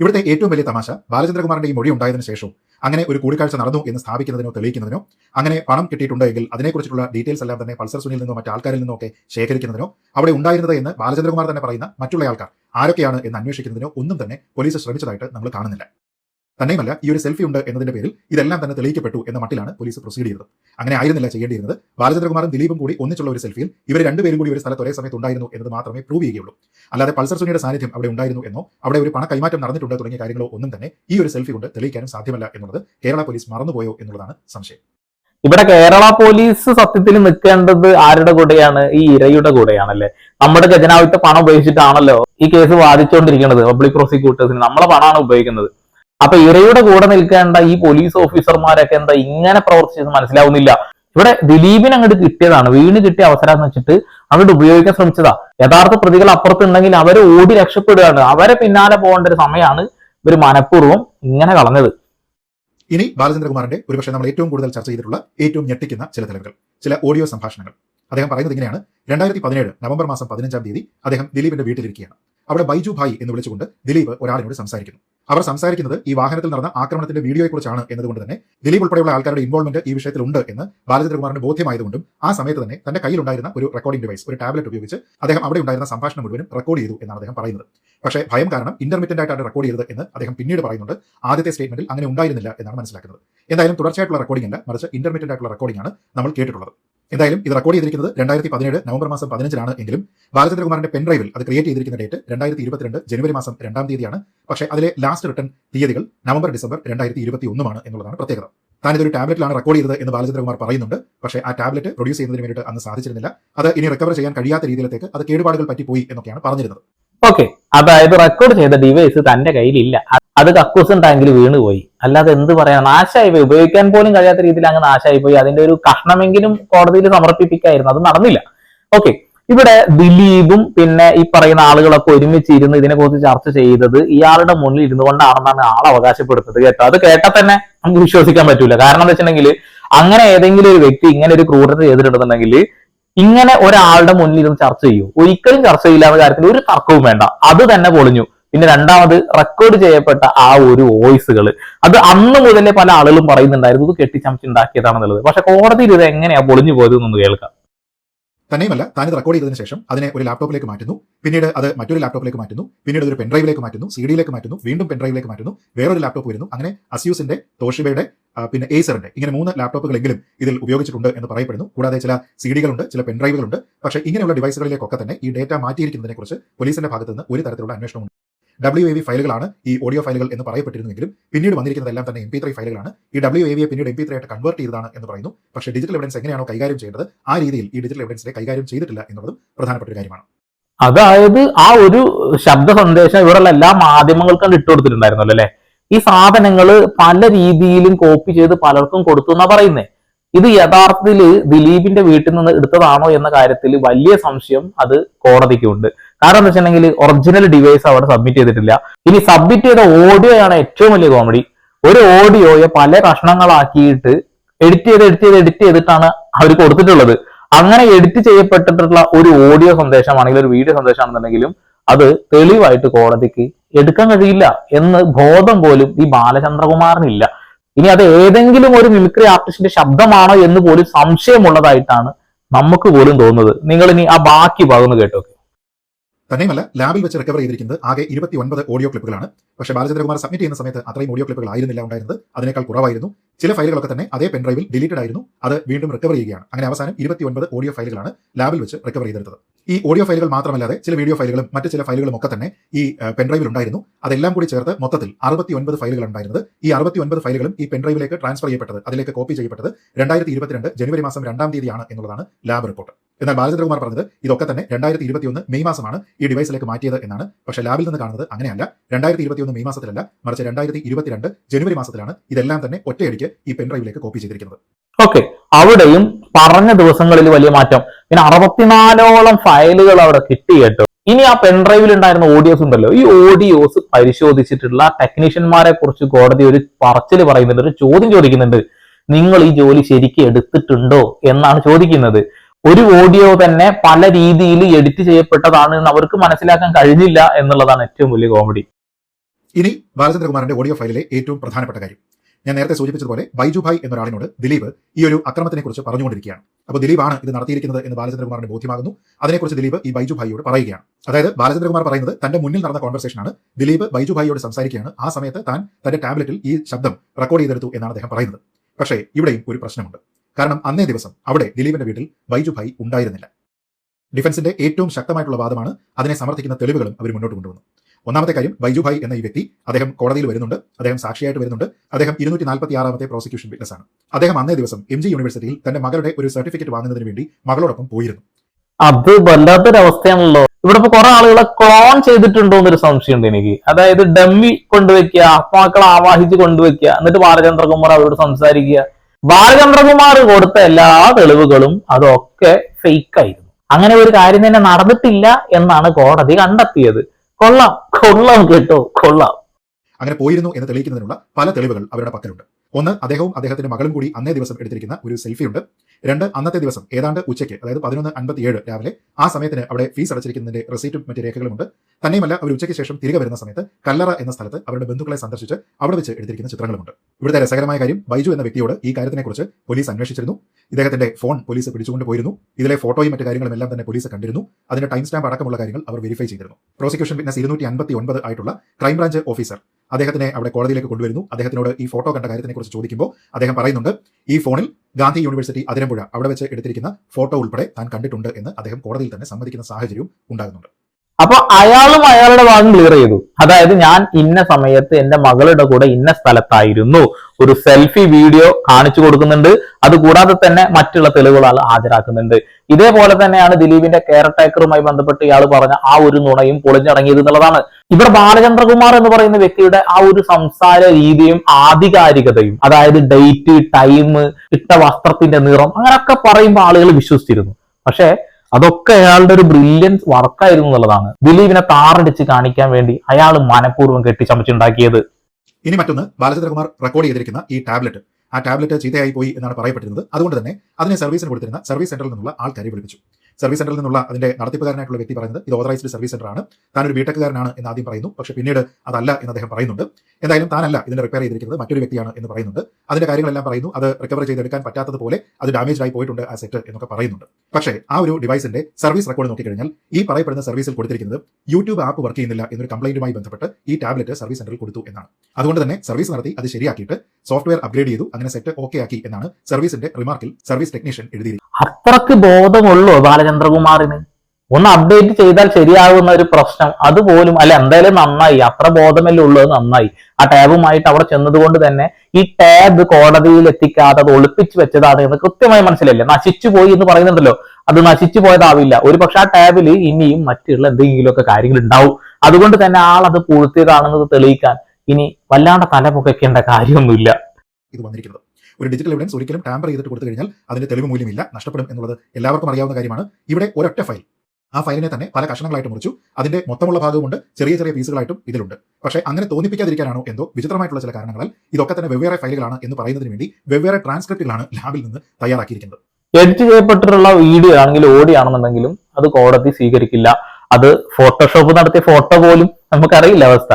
ഇവിടുത്തെ ഏറ്റവും വലിയ തമാശ ബാലചന്ദ്രകുമാറിന്റെ ഈ മൊഴി ഉണ്ടായതിനു ശേഷവും അങ്ങനെ ഒരു കൂടിക്കാഴ്ച നടന്നു എന്ന് സ്ഥാപിക്കുന്നതിനോ തെളിയിക്കുന്നതിനോ അങ്ങനെ പണം കിട്ടിയിട്ടുണ്ടെങ്കിൽ അതിനെക്കുറിച്ചുള്ള ഡീറ്റെയിൽസ് എല്ലാം തന്നെ പൾസർ സുനിൽ നിന്നോ മറ്റു ആൾക്കാരിൽ നിന്നോ ഒക്കെ ശേഖരിക്കുന്നതിനോ അവിടെ ഉണ്ടായിരുന്നത് എന്ന് ബാലചന്ദ്രകുമാർ തന്നെ പറയുന്ന മറ്റുള്ള ആൾക്കാർ ആരൊക്കെയാണ് എന്ന് അന്വേഷിക്കുന്നതിനോ ഒന്നും തന്നെ പോലീസ് ശ്രമിച്ചതായിട്ട് നമ്മൾ കാണുന്നില്ല. തന്നെയുമല്ല ഈ ഒരു സെൽഫി ഉണ്ട് എന്നതിന്റെ പേരിൽ ഇതെല്ലാം തന്നെ തെളിയിക്കപ്പെട്ടു എന്ന മട്ടിലാണ് പോലീസ് പ്രൊസീഡ് ചെയ്തത്. അങ്ങനെ ആയിരുന്നില്ല ചെയ്യേണ്ടിയിരുന്നത്. ബാലചന്ദ്രകുമാറും ദിലീപും കൂടി ഒന്നിച്ചുള്ള ഒരു സെൽഫിയിൽ ഇവർ രണ്ടുപേരും കൂടി ഒരു സ്ഥലത്ത് ഒരേ സമയത്ത് ഉണ്ടായിരുന്നു എന്നത് മാത്രമേ പ്രൂവ് ചെയ്യുകയുള്ളൂ. അല്ലാതെ പൾസർ സുനിയുടെ സാന്നിധ്യം അവിടെ ഉണ്ടായിരുന്നു എന്നോ അവിടെ ഒരു പണ കൈമാറ്റം നടന്നിട്ടുണ്ട് തുടങ്ങിയ കാര്യങ്ങളോ ഒന്നും തന്നെ ഈ ഒരു സെൽഫി കൊണ്ട് തെളിയിക്കാനും സാധ്യമല്ല എന്നുള്ളത് കേരള പോലീസ് മറന്നുപോയോ എന്നുള്ളതാണ് സംശയം. ഇവിടെ കേരള പോലീസ് സത്യത്തിൽ നിൽക്കേണ്ടത് ആരുടെ കൂടെയാണ്? ഈ ഇരയുടെ കൂടെയാണല്ലേ? നമ്മുടെ ഖജനാവിത്തെ പണം ഉപയോഗിച്ചിട്ടാണല്ലോ ഈ കേസ് വാദിച്ചുകൊണ്ടിരിക്കുന്നത് പബ്ലിക് പ്രോസിക്യൂട്ടേഴ്സിന് നമ്മളെ പണമാണ് ഉപയോഗിക്കുന്നത്. അപ്പൊ ഇരയുടെ കൂടെ നിൽക്കേണ്ട ഈ പോലീസ് ഓഫീസർമാരൊക്കെ എന്താ ഇങ്ങനെ പ്രവർത്തിച്ചത് മനസ്സിലാവുന്നില്ല. ഇവിടെ ദിലീപിന് അങ്ങോട്ട് കിട്ടിയതാണ്. വീണ് കിട്ടിയ അവസരം എന്ന് വെച്ചിട്ട് അങ്ങോട്ട് ഉപയോഗിക്കാൻ ശ്രമിച്ചതാ. യഥാർത്ഥ പ്രതികൾ അപ്പുറത്തുണ്ടെങ്കിൽ അവരെ ഓടി രക്ഷപ്പെടുകയാണ്. അവരെ പിന്നാലെ പോകേണ്ട ഒരു സമയമാണ് ഇവർ മനഃപൂർവം ഇങ്ങനെ കളഞ്ഞത്. ഇനി ബാലചന്ദ്രകുമാറിന്റെ ഒരുപക്ഷെ നമ്മൾ ഏറ്റവും കൂടുതൽ ചർച്ച ചെയ്തിട്ടുള്ള ഏറ്റവും ഞെട്ടിക്കുന്ന ചില തെളിവുകൾ ചില ഓഡിയോ സംഭാഷണങ്ങൾ. അദ്ദേഹം പറയുന്നത് ഇങ്ങനെയാണ്. രണ്ടായിരത്തി പതിനേഴ് നവംബർ മാസം പതിനഞ്ചാം തീയതി അദ്ദേഹം ദിലീപിന്റെ വീട്ടിലിരിക്കുകയാണ്. അവിടെ ബൈജു ഭായ് എന്ന് വിളിച്ചുകൊണ്ട് ദിലീപ് ഒരാളിനോട് സംസാരിക്കുന്നു. അവർ സംസാരിക്കുന്നത് ഈ വാഹനത്തിൽ നടന്ന ആക്രമണത്തിന്റെ വീഡിയോയെക്കുറിച്ചാണ് എന്നതുകൊണ്ട് തന്നെ ദിലീപ് ഉൾപ്പെടെയുള്ള ആൾക്കാരുടെ ഇൻവോൾവ്മെന്റ് ഈ വിഷയത്തിലുണ്ട് എന്ന് ബാലചന്ദ്രകുമാറിന് ബോധ്യമായതുകൊണ്ടും ആ സമയത്ത് തന്നെ തന്റെ കയ്യിലുണ്ടായിരുന്ന ഒരു റെക്കോർഡിംഗ് ഡിവൈസ് ഒരു ടാബ്ലറ്റ് ഉപയോഗിച്ച് അദ്ദേഹം അവിടെ ഉണ്ടായിരുന്ന സംഭാഷണം മുഴുവനും റെക്കോർഡ് ചെയ്തു എന്നാണ് അദ്ദേഹം പറയുന്നത്. പക്ഷേ ഭയം കാരണം ഇന്റർമീറ്റന്റ് ആയിട്ടാണ് റെക്കോർഡ് ചെയ്തത് എന്ന് അദ്ദേഹം പിന്നീട് പറയുന്നുണ്ട്. ആദ്യത്തെ സ്റ്റേറ്റ്മെന്റിൽ അങ്ങനെ ഉണ്ടായിരുന്നില്ല എന്നാണ് മനസ്സിലാക്കുന്നത്. എന്തായാലും തുടർച്ചയായിട്ടുള്ള റെക്കോർഡിംഗ് അല്ല മറിച്ച് ഇന്റർമീറ്റന്റ് ആയിട്ടുള്ള റെക്കോർഡിംഗ് ആണ് നമ്മൾ കേട്ടിട്ടുള്ളത്. എന്തായാലും ഇത് റെക്കോർഡ് ചെയ്തിരിക്കുന്നത് രണ്ടായിരത്തി പതിനേഴ് നവംബർ മാസം പതിനഞ്ചിനാണ് എങ്കിലും ബാലചന്ദ്രകുമാറിന്റെ പെൻഡ്രൈവിൽ അത് ക്രിയേറ്റ് ചെയ്തിരിക്കുന്ന ഡേറ്റ് രണ്ടായിരത്തി ഇരുപത്തിരണ്ട് ജനുവരി മാസം രണ്ടാം തീയതിയാണ്. പക്ഷേ അതിലെ ലാസ്റ്റ് റിട്ടേൺ തീയതികൾ നവംബർ ഡിസംബർ രണ്ടായിരത്തി ഇരുപത്തി ഒന്നുമാണ് എന്നുള്ളതാണ് പ്രത്യേകത. താൻ ഇതൊരു ടാബ്ലറ്റിലാണ് റെക്കോർഡ് ചെയ്തത് എന്ന് ബാലചന്ദ്രകുമാർ പറയുന്നുണ്ട്. പക്ഷേ ആ ടാബ്ലറ്റ് പ്രൊഡ്യൂസ് ചെയ്യുന്നതിന് വേണ്ടിയിട്ട് അന്ന് സാധിച്ചിരുന്നില്ല. അത് ഇനി റിക്കവർ ചെയ്യാൻ കഴിയാത്ത രീതിയിലേക്ക് അത് കേടുപാടുകൾ പറ്റിപ്പോയി എന്നൊക്കെയാണ് പറഞ്ഞിരുന്നത്. ഓക്കെ അതായത് റെക്കോർഡ് ചെയ്ത ഡിവൈസ് തന്റെ കയ്യിലില്ല. അത് കക്കൂസൻ ടാങ്കിൽ വീണുപോയി. അല്ലാതെ എന്ത് പറയാം നാശമായി പോയി ഉപയോഗിക്കാൻ പോലും കഴിയാത്ത രീതിയിൽ അങ്ങ് നാശമായി പോയി അതിന്റെ ഒരു കഷ്ണമെങ്കിലും കോടതിയിൽ സമർപ്പിപ്പിക്കായിരുന്നു. അത് നടന്നില്ല. ഓക്കെ ഇവിടെ ദിലീപും പിന്നെ ഈ പറയുന്ന ആളുകളൊക്കെ ഒരുമിച്ച് ഇരുന്ന് ഇതിനെക്കുറിച്ച് ചർച്ച ചെയ്തത് ഇയാളുടെ മുന്നിൽ ഇരുന്നു കൊണ്ടാണെന്നാണ് ആൾ അവകാശപ്പെടുന്നത് കേട്ടോ. അത് കേട്ടാൽ തന്നെ നമുക്ക് വിശ്വസിക്കാൻ പറ്റൂല. കാരണം എന്താ വെച്ചിട്ടുണ്ടെങ്കിൽ അങ്ങനെ ഏതെങ്കിലും ഒരു വ്യക്തി ഇങ്ങനെ ഒരു ക്രൂരത ചെയ്തിട്ടുണ്ടെന്നുണ്ടെങ്കിൽ ഇങ്ങനെ ഒരാളുടെ മുന്നിൽ ഇരുന്ന് ചർച്ച ചെയ്യൂ. ഒരിക്കലും ചർച്ച ചെയ്യില്ല എന്ന കാര്യത്തിൽ ഒരു തർക്കവും വേണ്ട. അത് തന്നെ പൊളിഞ്ഞു. പിന്നെ രണ്ടാമത് റെക്കോർഡ് ചെയ്യപ്പെട്ട ആ ഒരു വോയിസുകൾ അത് അന്ന് മുതലേ പല ആളുകളും പറയുന്നുണ്ടായിരുന്നു ഇത് കെട്ടിച്ചമച്ചുണ്ടാക്കിയതാണെന്നുള്ളത്. പക്ഷെ കോടതിയിൽ ഇത് എങ്ങനെയാ പൊളിഞ്ഞു പോയത് എന്നൊന്ന് കേൾക്കാം. തന്നെയുമല്ല താൻ ഇത് റെക്കോർഡ് ചെയ്തതിനു ശേഷം അതിനെ ഒരു ലാപ്ടോപ്പിലേക്ക് മാറ്റുന്നു. പിന്നീട് അത് മറ്റൊരു ലാപ്ടോപ്പിലേക്ക് മാറ്റുന്നു. പിന്നീട് ഒരു പെൻഡ്രൈവിലേക്ക് മാറ്റുന്നു. സി ഡിയിലേക്ക് മാറ്റുന്നു. വീണ്ടും പെൻഡ്രൈവിലേക്ക് മാറ്റുന്നു. വേറൊരു ലാപ്ടോപ്പ് വരുന്നു. അങ്ങനെ അസ്യൂസിന്റെ തോഷിബയുടെ പിന്നെ ഏസറിന്റെ ഇങ്ങനെ മൂന്ന് ലാപ്ടോപ്പുകളെങ്കിലും ഇതിൽ ഉപയോഗിച്ചിട്ടുണ്ട് എന്ന് പറയപ്പെടുന്നു. കൂടാതെ ചില സി ഡികളുണ്ട് ചില പെൻഡ്രൈവുകളുണ്ട് പക്ഷേ ഇങ്ങനെയുള്ള ഡിവൈസുകളിലേക്കൊക്കെ തന്നെ ഈ ഡേറ്റ മാറ്റിയിരിക്കുന്നതിനെ കുറിച്ച് പോലീസിന്റെ ഭാഗത്ത് നിന്ന് ഒരു തരത്തിലുള്ള അന്വേഷണമുണ്ട് ഡബ്ല്യു എ വി ഫയലുകളാണ് ഈ ഓഡിയോ ഫയലുകൾ എന്ന് പറയപ്പെട്ടിരുന്നെങ്കിലും പിന്നീട് വന്നിരിക്കുന്നതെല്ലാം തന്നെ എം പി ത്രീ ഫയലുകളാണ്. ഈ ഡബ്ല്യു എ വിയെ പിന്നീട് എം പി ത്രീ ആയിട്ട് കൺവേർട്ട് ചെയ്തതാണ് എന്ന് പറയുന്നു. പക്ഷേ ഡിജിറ്റൽ എവിഡൻസ് എങ്ങനെയാണോ കൈകാര്യം ചെയ്യേണ്ടത് ആ രീതിയിൽ ഈ ഡിജിറ്റൽ എവിഡൻസിനെ കൈകാര്യം ചെയ്തിട്ടില്ല എന്നുള്ളതും പ്രധാനപ്പെട്ട ഒരു കാര്യമാണ്. അതായത് ആ ഒരു ശബ്ദ സന്ദേശം ഇവിടെയുള്ള എല്ലാ മാധ്യമങ്ങൾക്കും ഇട്ടുകൊടുത്തിട്ടുണ്ടായിരുന്നല്ലോ അല്ലെ? ഈ സാധനങ്ങൾ പല രീതിയിലും കോപ്പി ചെയ്ത് പലർക്കും കൊടുത്തു എന്നാ പറയുന്നേ. ഇത് യഥാർത്ഥത്തിൽ ദിലീപിന്റെ വീട്ടിൽ നിന്ന് എടുത്തതാണോ എന്ന കാര്യത്തിൽ വലിയ സംശയം അത് കോടതിക്കുണ്ട് കാരണം എന്താ വെച്ചിട്ടുണ്ടെങ്കിൽ ഒറിജിനൽ ഡിവൈസ് അവിടെ സബ്മിറ്റ് ചെയ്തിട്ടില്ല. ഇനി സബ്മിറ്റ് ചെയ്ത ഓഡിയോയാണ് ഏറ്റവും വലിയ കോമഡി ഒരു ഓഡിയോയെ പല കഷ്ണങ്ങളാക്കിയിട്ട് എഡിറ്റ് ചെയ്ത് എഡിറ്റ് ചെയ്ത് എഡിറ്റ് ചെയ്തിട്ടാണ് അവർ കൊടുത്തിട്ടുള്ളത്. അങ്ങനെ എഡിറ്റ് ചെയ്യപ്പെട്ടിട്ടുള്ള ഒരു ഓഡിയോ സന്ദേശമാണെങ്കിലും ഒരു വീഡിയോ സന്ദേശമാണെന്നുണ്ടെങ്കിലും അത് തെളിവായിട്ട് കോടതിക്ക് എടുക്കാൻ കഴിയില്ല എന്ന് ബോധം പോലും ഈ ബാലചന്ദ്രകുമാറിനില്ല. ഇനി അത് ഏതെങ്കിലും ഒരു മിമിക്രി ആർട്ടിസ്റ്റിന്റെ ശബ്ദമാണോ എന്ന് പോലും സംശയമുള്ളതായിട്ടാണ് നമുക്ക് പോലും തോന്നുന്നത്. നിങ്ങൾ ഇനി ആ ബാക്കി ഭാഗം കേട്ടോക്കെ. കേട്ടോ തന്നെയുമല്ല ലാബിൽ വെച്ച് റിക്കവർ ചെയ്തിരിക്കുന്നത് ആകെ ഇരുപത്തി ഒൻപത് ഓഡിയോ ക്ലിപ്പുകളാണ് പക്ഷേ ബാലചന്ദ്രകുമാർ സബ്മിറ്റ് ചെയ്യുന്ന സമയത്ത് അത്രയും ഓഡിയോ ക്ലിപ്പുകൾ ആയിരുന്നില്ല ഉണ്ടായിരുന്നത്. അതിനേക്കാൾ കുറവായിരുന്നു. ചില ഫയലുകളൊക്കെ തന്നെ അതേ പെൻഡ്രൈവിൽ ഡിലീറ്റഡ് ആയിരുന്നു. അത് വീണ്ടും റിക്കവർ ചെയ്യുകയാണ്. അങ്ങനെ അവസാനം ഇരുപത്തി ഒൻപത് ഓഡിയോ ഫയലുകളാണ് ലാബിൽ വെച്ച് റിക്കവർ ചെയ്തെടുത്തത്. ഈ ഓഡിയോ ഫയലുകൾ മാത്രമല്ലാതെ ചില വീഡിയോ ഫയലുകളും മറ്റ് ചില ഫയലുകളും ഒക്കെ തന്നെ ഈ പെൻഡ്രൈവിൽ ഉണ്ടായിരുന്നു. അതെല്ലാം കൂടി ചേർത്ത് മൊത്തത്തിൽ അറുപത്തി ഒൻപത് ഫയലുകൾ ഉണ്ടായിരുന്നത് ഈ അറുപത്തി ഒൻപത് ഫയലുകളും ഈ പെൻഡ്രൈവിലേക്ക് ട്രാൻസ്ഫർ ചെയ്യപ്പെട്ടത് അതിലേക്ക് കോപ്പി ചെയ്യപ്പെട്ടത് രണ്ടായിരത്തി ഇരുപത്തിരണ്ട് ജനുവരി മാസം രണ്ടാം തീയതിയാണ് എന്നുള്ളതാണ് ലാബ് റിപ്പോർട്ട് എന്നാൽ ബാലചന്ദ്രകുമാർ പറഞ്ഞത് ഇതൊക്കെ തന്നെ രണ്ടായിരത്തി ഇരുപത്തിയൊന്ന് മെയ് മാസമാണ് ഈ ഡിവൈസിലേക്ക് മാറ്റിയത് എന്നാണ്. പക്ഷേ ലാബിൽ നിന്ന് കാണുന്നത് അങ്ങനെയല്ല. രണ്ടായിരത്തി ഇരുപത്തിയൊന്ന് മെയ് മാസത്തിലല്ല മറിച്ച് രണ്ടായിരത്തി ഇരുപത്തിരണ്ട് ജനുവരി മാസത്തിലാണ് ഇതെല്ലാം തന്നെ ഒറ്റയടിക്ക് ഈ പെൻഡ്രൈവിലേക്ക് കോപ്പി ചെയ്തിരിക്കുന്നത്. ഓക്കെ അവിടെയും പറഞ്ഞ ദിവസങ്ങളിൽ വലിയ മാറ്റം. പിന്നെ അറുപത്തിനാലോളം ഫയലുകൾ അവിടെ കിട്ടി കേട്ടോ ഇനി ആ പെൻഡ്രൈവിൽ ഉണ്ടായിരുന്ന ഓഡിയോസ് ഉണ്ടല്ലോ. ഈ ഓഡിയോസ് പരിശോധിച്ചിട്ടുള്ള ടെക്നീഷ്യന്മാരെ കുറിച്ച് കോടതി ഒരു പറച്ചിൽ പറയുന്നുണ്ട് ഒരു ചോദ്യം ചോദിക്കുന്നുണ്ട്. നിങ്ങൾ ഈ ജോലി ശരിക്കും എടുത്തിട്ടുണ്ടോ എന്നാണ് ചോദിക്കുന്നത്. ഒരു ഓഡിയോ തന്നെ പല രീതിയിൽ എഡിറ്റ് ചെയ്യപ്പെട്ടതാണ് എന്ന് അവർക്ക് മനസ്സിലാക്കാൻ കഴിഞ്ഞില്ല എന്നുള്ളതാണ് ഏറ്റവും വലിയ കോമഡി ഇനി ബാലചന്ദ്രകുമാറിന്റെ ഓഡിയോ ഫയലിലെ ഏറ്റവും പ്രധാനപ്പെട്ട കാര്യം. ഞാൻ നേരത്തെ സൂചിപ്പിച്ചതുപോലെ ബൈജുഭായ് എന്നൊരാളിനോട് ദിലീപ് ഈ ഒരു അക്രമത്തിനെ കുറിച്ച് പറഞ്ഞുകൊണ്ടിരിക്കുകയാണ്. അപ്പോൾ ദിലീപാണ് ഇത് നടത്തിയിരിക്കുന്നത് എന്ന് ബാലചന്ദ്രകുമാറിന് ബോധ്യമാകുന്നു. അതിനെക്കുറിച്ച് ദിലീപ് ഈ ബൈജുഭായിയോട് പറയുകയാണ്. അതായത് ബാലചന്ദ്രകുമാർ പറയുന്നത് തന്റെ മുന്നിൽ നടന്ന കോൺവെർസേഷനാണ് ദിലീപ് ബൈജുഭായിയോട് സംസാരിക്കുകയാണ്. ആ സമയത്ത് താൻ തന്റെ ടാബ്ലറ്റിൽ ഈ ശബ്ദം റെക്കോർഡ് ചെയ്തെടുത്തു എന്നാണ് അദ്ദേഹം പറയുന്നത്. പക്ഷേ ഇവിടെയും ഒരു പ്രശ്നമുണ്ട്. കാരണം അന്നേ ദിവസം അവിടെ ദിലീപിന്റെ വീട്ടിൽ ബൈജുഭായി ഉണ്ടായിരുന്നില്ല. ഡിഫൻസിന്റെ ഏറ്റവും ശക്തമായിട്ടുള്ള വാദമാണ് അതിനെ സമർത്ഥിക്കുന്ന തെളിവുകളും അവർ മുന്നോട്ട് കൊണ്ടുവന്നു. ഒന്നാമത്തെ കാര്യം ബൈജുഭായ് എന്ന ഈ വ്യക്തി അദ്ദേഹം കോടതിയിൽ വരുന്നുണ്ട് അദ്ദേഹം സാക്ഷിയായിട്ട് വരുന്നുണ്ട് അദ്ദേഹം ഇരുന്നൂറ്റി നാൽപ്പത്തി ആറാമത്തെ പ്രോസിക്യൂഷൻ വിറ്റ്നസ് ആണ്. അദ്ദേഹം അന്നേ ദിവസം എം ജി യൂണിവേഴ്സിറ്റിയിൽ തന്റെ മകളുടെ ഒരു സർട്ടിഫിക്കറ്റ് വാങ്ങുന്നതിന് വേണ്ടി മകളോടൊപ്പം പോയിരുന്നു. അത് വല്ലാത്തൊരവസ്ഥയാണല്ലോ. ഇവിടെ ഇപ്പൊ കുറെ ആളുകളെ ക്ലോൺ ചെയ്തിട്ടുണ്ടോ എന്നൊരു സംശയമുണ്ട് എനിക്ക്. അതായത് ഡമ്മി കൊണ്ടുവയ്ക്കുക ആത്മാക്കളെ ആവാഹിച്ച് കൊണ്ടുവയ്ക്കുക എന്നിട്ട് ബാലചന്ദ്രകുമാർ അവരോട് സംസാരിക്കുക. ബാലചന്ദ്രകുമാർ കൊടുത്ത എല്ലാ തെളിവുകളും അതൊക്കെ ഫേക്ക് ആയിരുന്നു. അങ്ങനെ ഒരു കാര്യം തന്നെ നടന്നിട്ടില്ല എന്നാണ് കോടതി കണ്ടെത്തിയത്. കൊള്ളാം കൊള്ളാം കേട്ടോ കൊള്ളാം. അങ്ങനെ പോയിരുന്നു എന്ന് തെളിയിക്കുന്നതിനുള്ള പല തെളിവുകൾ അവരുടെ പക്കലുണ്ട്. ഒന്ന് അദ്ദേഹവും അദ്ദേഹത്തിന്റെ മകളും കൂടി അന്നേ ദിവസം എടുത്തിരിക്കുന്ന ഒരു സെൽഫി ഉണ്ട്. രണ്ട് അന്നത്തെ ദിവസം ഏതാണ്ട് ഉച്ചയ്ക്ക് അതായത് പതിനൊന്ന് അൻപത്തിയേഴ് രാവിലെ ആ സമയത്തിന് അവിടെ ഫീസ് അടച്ചിരിക്കുന്നതിന്റെ റെസീറ്റും മറ്റ് രേഖകളുമുണ്ട്. തന്നെയുമല്ല അവർ ഉച്ചയ്ക്ക് ശേഷം തിരികെ വരുന്ന സമയത്ത് കല്ലറ എന്ന സ്ഥലത്ത് അവരുടെ ബന്ധുക്കളെ സന്ദർശിച്ച് അവിടെ വെച്ച് എടുത്തിരിക്കുന്ന ചിത്രങ്ങളുമുണ്ട്. ഇവിടുത്തെ രസകരമായ കാര്യം ബൈജു എന്ന വ്യക്തിയോട് ഈ കാര്യത്തിനെക്കുറിച്ച് പോലീസ് അന്വേഷിച്ചിരുന്നു. ഇദ്ദേഹത്തിന്റെ ഫോൺ പോലീസ് പിടിച്ചുകൊണ്ട് പോയിരുന്നു. ഇതിലെ ഫോട്ടോയും മറ്റു കാര്യങ്ങളും എല്ലാം തന്നെ പോലീസ് കണ്ടിരുന്നു. അതിന്റെ ടൈം സ്റ്റാമ്പ് അടക്കമുള്ള കാര്യങ്ങൾ അവർ വെരിഫൈ ചെയ്തിരുന്നു. പ്രോസിക്യൂഷൻ വിറ്റ്നസ് ഇരുന്നൂറ്റി അൻപത്തി ഒൻപത് ആയിട്ടുള്ള ക്രൈംബ്രാഞ്ച് ഓഫീസർ അദ്ദേഹത്തിനെ അവിടെ കോടതിയിലേക്ക് കൊണ്ടുവരുന്നു. അദ്ദേഹത്തിനോട് ഈ ഫോട്ടോ കണ്ട കാര്യത്തിനെക്കുറിച്ച് ചോദിക്കുമ്പോൾ അദ്ദേഹം പറയുന്നുണ്ട് ഈ ഫോണിൽ ഗാന്ധി യൂണിവേഴ്സിറ്റി അതിരമ്പുഴ അവിടെ വെച്ച് എടുത്തിരിക്കുന്ന ഫോട്ടോ ഉൾപ്പെടെ താൻ കണ്ടിട്ടുണ്ട് എന്ന് അദ്ദേഹം കോടതിയിൽ തന്നെ സമ്മതിക്കുന്ന സാഹചര്യവും ഉണ്ടാകുന്നുണ്ട്. അപ്പൊ അയാളും അയാളുടെ ഭാഗം ക്ലിയർ ചെയ്തു. അതായത് ഞാൻ ഇന്ന സമയത്ത് എന്റെ മകളുടെ കൂടെ ഇന്ന സ്ഥലത്തായിരുന്നു. ഒരു സെൽഫി വീഡിയോ കാണിച്ചു കൊടുക്കുന്നുണ്ട്. അതുകൂടാതെ തന്നെ മറ്റുള്ള തെളിവുകൾ ഹാജരാക്കുന്നുണ്ട്. ഇതേപോലെ തന്നെയാണ് ദിലീപിന്റെ കെയർ ടേക്കറുമായി ബന്ധപ്പെട്ട് ഇയാൾ പറഞ്ഞ ആ ഒരു നുണയും പൊളിഞ്ഞടങ്ങിയത് എന്നുള്ളതാണ്. ഇവിടെ ബാലചന്ദ്രകുമാർ എന്ന് പറയുന്ന വ്യക്തിയുടെ ആ ഒരു സംസാര രീതിയും ആധികാരികതയും അതായത് ഡേറ്റ് ടൈം ഇട്ട വസ്ത്രത്തിന്റെ നിറം അങ്ങനെയൊക്കെ പറയുമ്പോൾ ആളുകൾ വിശ്വസിച്ചിരുന്നു. പക്ഷേ അതൊക്കെ അയാളുടെ ഒരു ബ്രില്യൻസ് വർക്കായിരുന്നു എന്നുള്ളതാണ്. ദിലീപിനെ താറടിച്ച് കാണിക്കാൻ വേണ്ടി അയാൾ മനഃപൂർവം കെട്ടിച്ചമച്ചുണ്ടാക്കിയത്. ഇനി മറ്റൊന്ന് ബാലചന്ദ്രകുമാർ റെക്കോർഡ് ചെയ്തിരിക്കുന്ന ഈ ടാബ്ലറ്റ് ആ ടാബ്ലറ്റ് ചീത്തയായി പോയി എന്നാണ് പറയപ്പെട്ടിരുന്നത്. അതുകൊണ്ട് തന്നെ അതിനെ സർവീസിന് കൊടുത്തിരുന്ന സർവീസ് സെന്ററിൽ നിന്നുള്ള ആൾക്കാരെ വിളിപ്പിച്ചു. സർവീസ് സെന്ററിൽ നിന്നുള്ള അതിന്റെ നടത്തിപ്പുകാരനായിട്ടുള്ള വ്യക്തി പറയുന്നത് ഇത് ഓതറൈസ്ഡ് സർവീസ് സെന്റർ ആണ്. താൻ ഒരു ബിടെക്കുകാരനാണ് എന്ന് ആദ്യം പറയുന്നു. പക്ഷേ പിന്നീട് അതല്ല എന്ന് അദ്ദേഹം പറയുന്നുണ്ട്. എന്തായാലും താനല്ല ഇതിനെ റിപ്പയർ ചെയ്തിരിക്കുന്നത്. മറ്റൊരു വ്യക്തിയാണ് എന്ന് പറയുന്നുണ്ട്. അതിന്റെ കാര്യങ്ങളെല്ലാം പറയുന്നു. അത് റിക്കവർ ചെയ്തെടുക്കാൻ പറ്റാത്തതുപോലെ അത് ഡാമേജ് ആയി പോയിട്ടുണ്ട് ആ സെറ്റ് എന്നൊക്കെ പറയുന്നുണ്ട്. പക്ഷേ ആ ഒരു ഡിവൈസിന്റെ സർവീസ് റെക്കോർഡ് നോക്കിക്കഴിഞ്ഞാൽ ഈ പറയപ്പെടുന്ന സർവീസിൽ കൊടുത്തിരിക്കുന്നത് യൂട്യൂബ് ആപ്പ് വർക്ക് ചെയ്യുന്നില്ല എന്നൊരു കംപ്ലൈന്റുമായി ബന്ധപ്പെട്ട് ഈ ടാബ്ലറ്റ് സർവീസ് സെന്ററിൽ കൊടുത്തു എന്നാണ്. അതുകൊണ്ട് തന്നെ സർവീസ് നടത്തി അത് ശരിയാക്കിയിട്ട് സോഫ്റ്റ്വെയർ അപ്ഗ്രേഡ് ചെയ്തു. അങ്ങനെ സെറ്റ് ഓക്കെ ആക്കി എന്നാണ് സർവീസിന്റെ റിമാർക്കിൽ സർവീസ് ടെക്നീഷ്യൻ എഴുതിയിരിക്കുന്നത്. അത്രയ്ക്ക് ബോധമുള്ളൂ ബാലചന്ദ്രകുമാറിന് ഒന്ന് അപ്ഡേറ്റ് ചെയ്താൽ ശരിയാകുന്ന ഒരു പ്രശ്നം. അതുപോലും അല്ല എന്തായാലും നന്നായി. അത്ര ബോധമല്ലേ ഉള്ളത് നന്നായി. ആ ടാബുമായിട്ട് അവിടെ ചെന്നതുകൊണ്ട് തന്നെ ഈ ടാബ് കോടതിയിൽ എത്തിക്കാതെ അത് ഒളിപ്പിച്ചു വെച്ചതാണ് എന്ന് കൃത്യമായി മനസ്സിലായില്ല? നശിച്ചു പോയി എന്ന് പറയുന്നുണ്ടല്ലോ. അത് നശിച്ചു പോയതാവില്ല. ഒരു പക്ഷെ ആ ടാബിൽ ഇനിയും മറ്റുള്ള എന്തെങ്കിലുമൊക്കെ കാര്യങ്ങൾ ഉണ്ടാവും അതുകൊണ്ട് തന്നെ ആൾ അത് പൂഴ്ത്തിയതാണെന്നത് തെളിയിക്കാൻ ഇനി വല്ലാണ്ട് തല പുകയ്ക്കേണ്ട കാര്യമൊന്നുമില്ല. ഇത് വന്നിരിക്കുന്നത്. ഒരു ഡിജിറ്റൽ എവിഡൻസ് ഒരിക്കലും ടാമ്പർ ചെയ്തിട്ട് കൊടുത്തു കഴിഞ്ഞാൽ അതിന്റെ തെളിവ് മൂല്യമില്ല നഷ്ടപ്പെടും എന്നുള്ളത് എല്ലാവർക്കും അറിയാവുന്ന കാര്യമാണ്. ഇവിടെ ഒരൊറ്റ ഫയൽ ആ ഫയലിനെ തന്നെ പല കഷണങ്ങളായിട്ട് മുറിച്ചു. അതിന്റെ മൊത്തമുള്ള ഭാഗമുണ്ട് ചെറിയ ചെറിയ പീസുകളായിട്ടും ഇതിലുണ്ട്. പക്ഷേ അങ്ങനെ തോന്നിപ്പിക്കാതിരിക്കാനാണോ എന്തോ വിചിത്രമായിട്ടുള്ള ചില കാരണങ്ങളാൽ ഇതൊക്കെ തന്നെ വെവ്വേറെ ഫയലുകളാണ് എന്ന് പറയുന്നതിന് വേണ്ടി വെവ്വേറെ ട്രാൻസ്ക്രിപ്റ്റുകളാണ് ലാബിൽ നിന്ന് തയ്യാറാക്കിയിരിക്കുന്നത്. എഡിറ്റ് ചെയ്യപ്പെട്ടിട്ടുള്ള വീഡിയോ ആണെങ്കിലും ഓഡിയോ ആണെന്നുണ്ടെങ്കിലും അത് കോടതി സ്വീകരിക്കില്ല. അത് ഫോട്ടോഷോപ്പ് നടത്തിയ ഫോട്ടോ പോലും നമുക്കറിയില്ല അവസ്ഥ.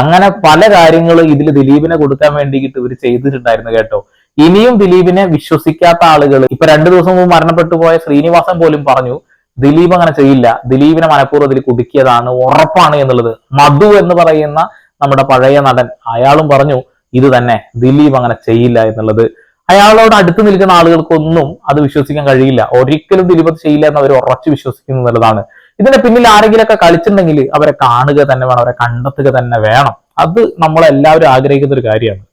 അങ്ങനെ പല കാര്യങ്ങളും ഇതിൽ ദിലീപിനെ കൊടുക്കാൻ വേണ്ടിയിട്ട് ഇവർ ചെയ്തിട്ടുണ്ടായിരുന്നു കേട്ടോ. ഇനിയും ദിലീപിനെ വിശ്വസിക്കാത്ത ആളുകൾ ഇപ്പൊ രണ്ടു ദിവസം മുമ്പ് മരണപ്പെട്ടു പോയ ശ്രീനിവാസൻ പോലും പറഞ്ഞു ദിലീപ് അങ്ങനെ ചെയ്യില്ല. ദിലീപിനെ മനഃപൂർവം ഇതിൽ കുടുക്കിയതാണ് ഉറപ്പാണ് എന്നുള്ളത്. മധു എന്ന് പറയുന്ന നമ്മുടെ പഴയ നടൻ അയാളും പറഞ്ഞു ഇത് തന്നെ ദിലീപ് അങ്ങനെ ചെയ്യില്ല എന്നുള്ളത്. അയാളോട് അടുത്ത് നിൽക്കുന്ന ആളുകൾക്കൊന്നും അത് വിശ്വസിക്കാൻ കഴിയില്ല. ഒരിക്കലും ദിലീപ് അത് ചെയ്യില്ല എന്ന് അവർ ഉറച്ചു വിശ്വസിക്കുന്നു എന്നുള്ളതാണ്. ഇതിന്റെ പിന്നിൽ ആരെങ്കിലൊക്കെ കളിച്ചിട്ടുണ്ടെങ്കിൽ അവരെ കാണുക തന്നെ വേണം അവരെ കണ്ടെത്തുക തന്നെ വേണം. അത് നമ്മളെല്ലാവരും ആഗ്രഹിക്കുന്ന ഒരു കാര്യമാണ്.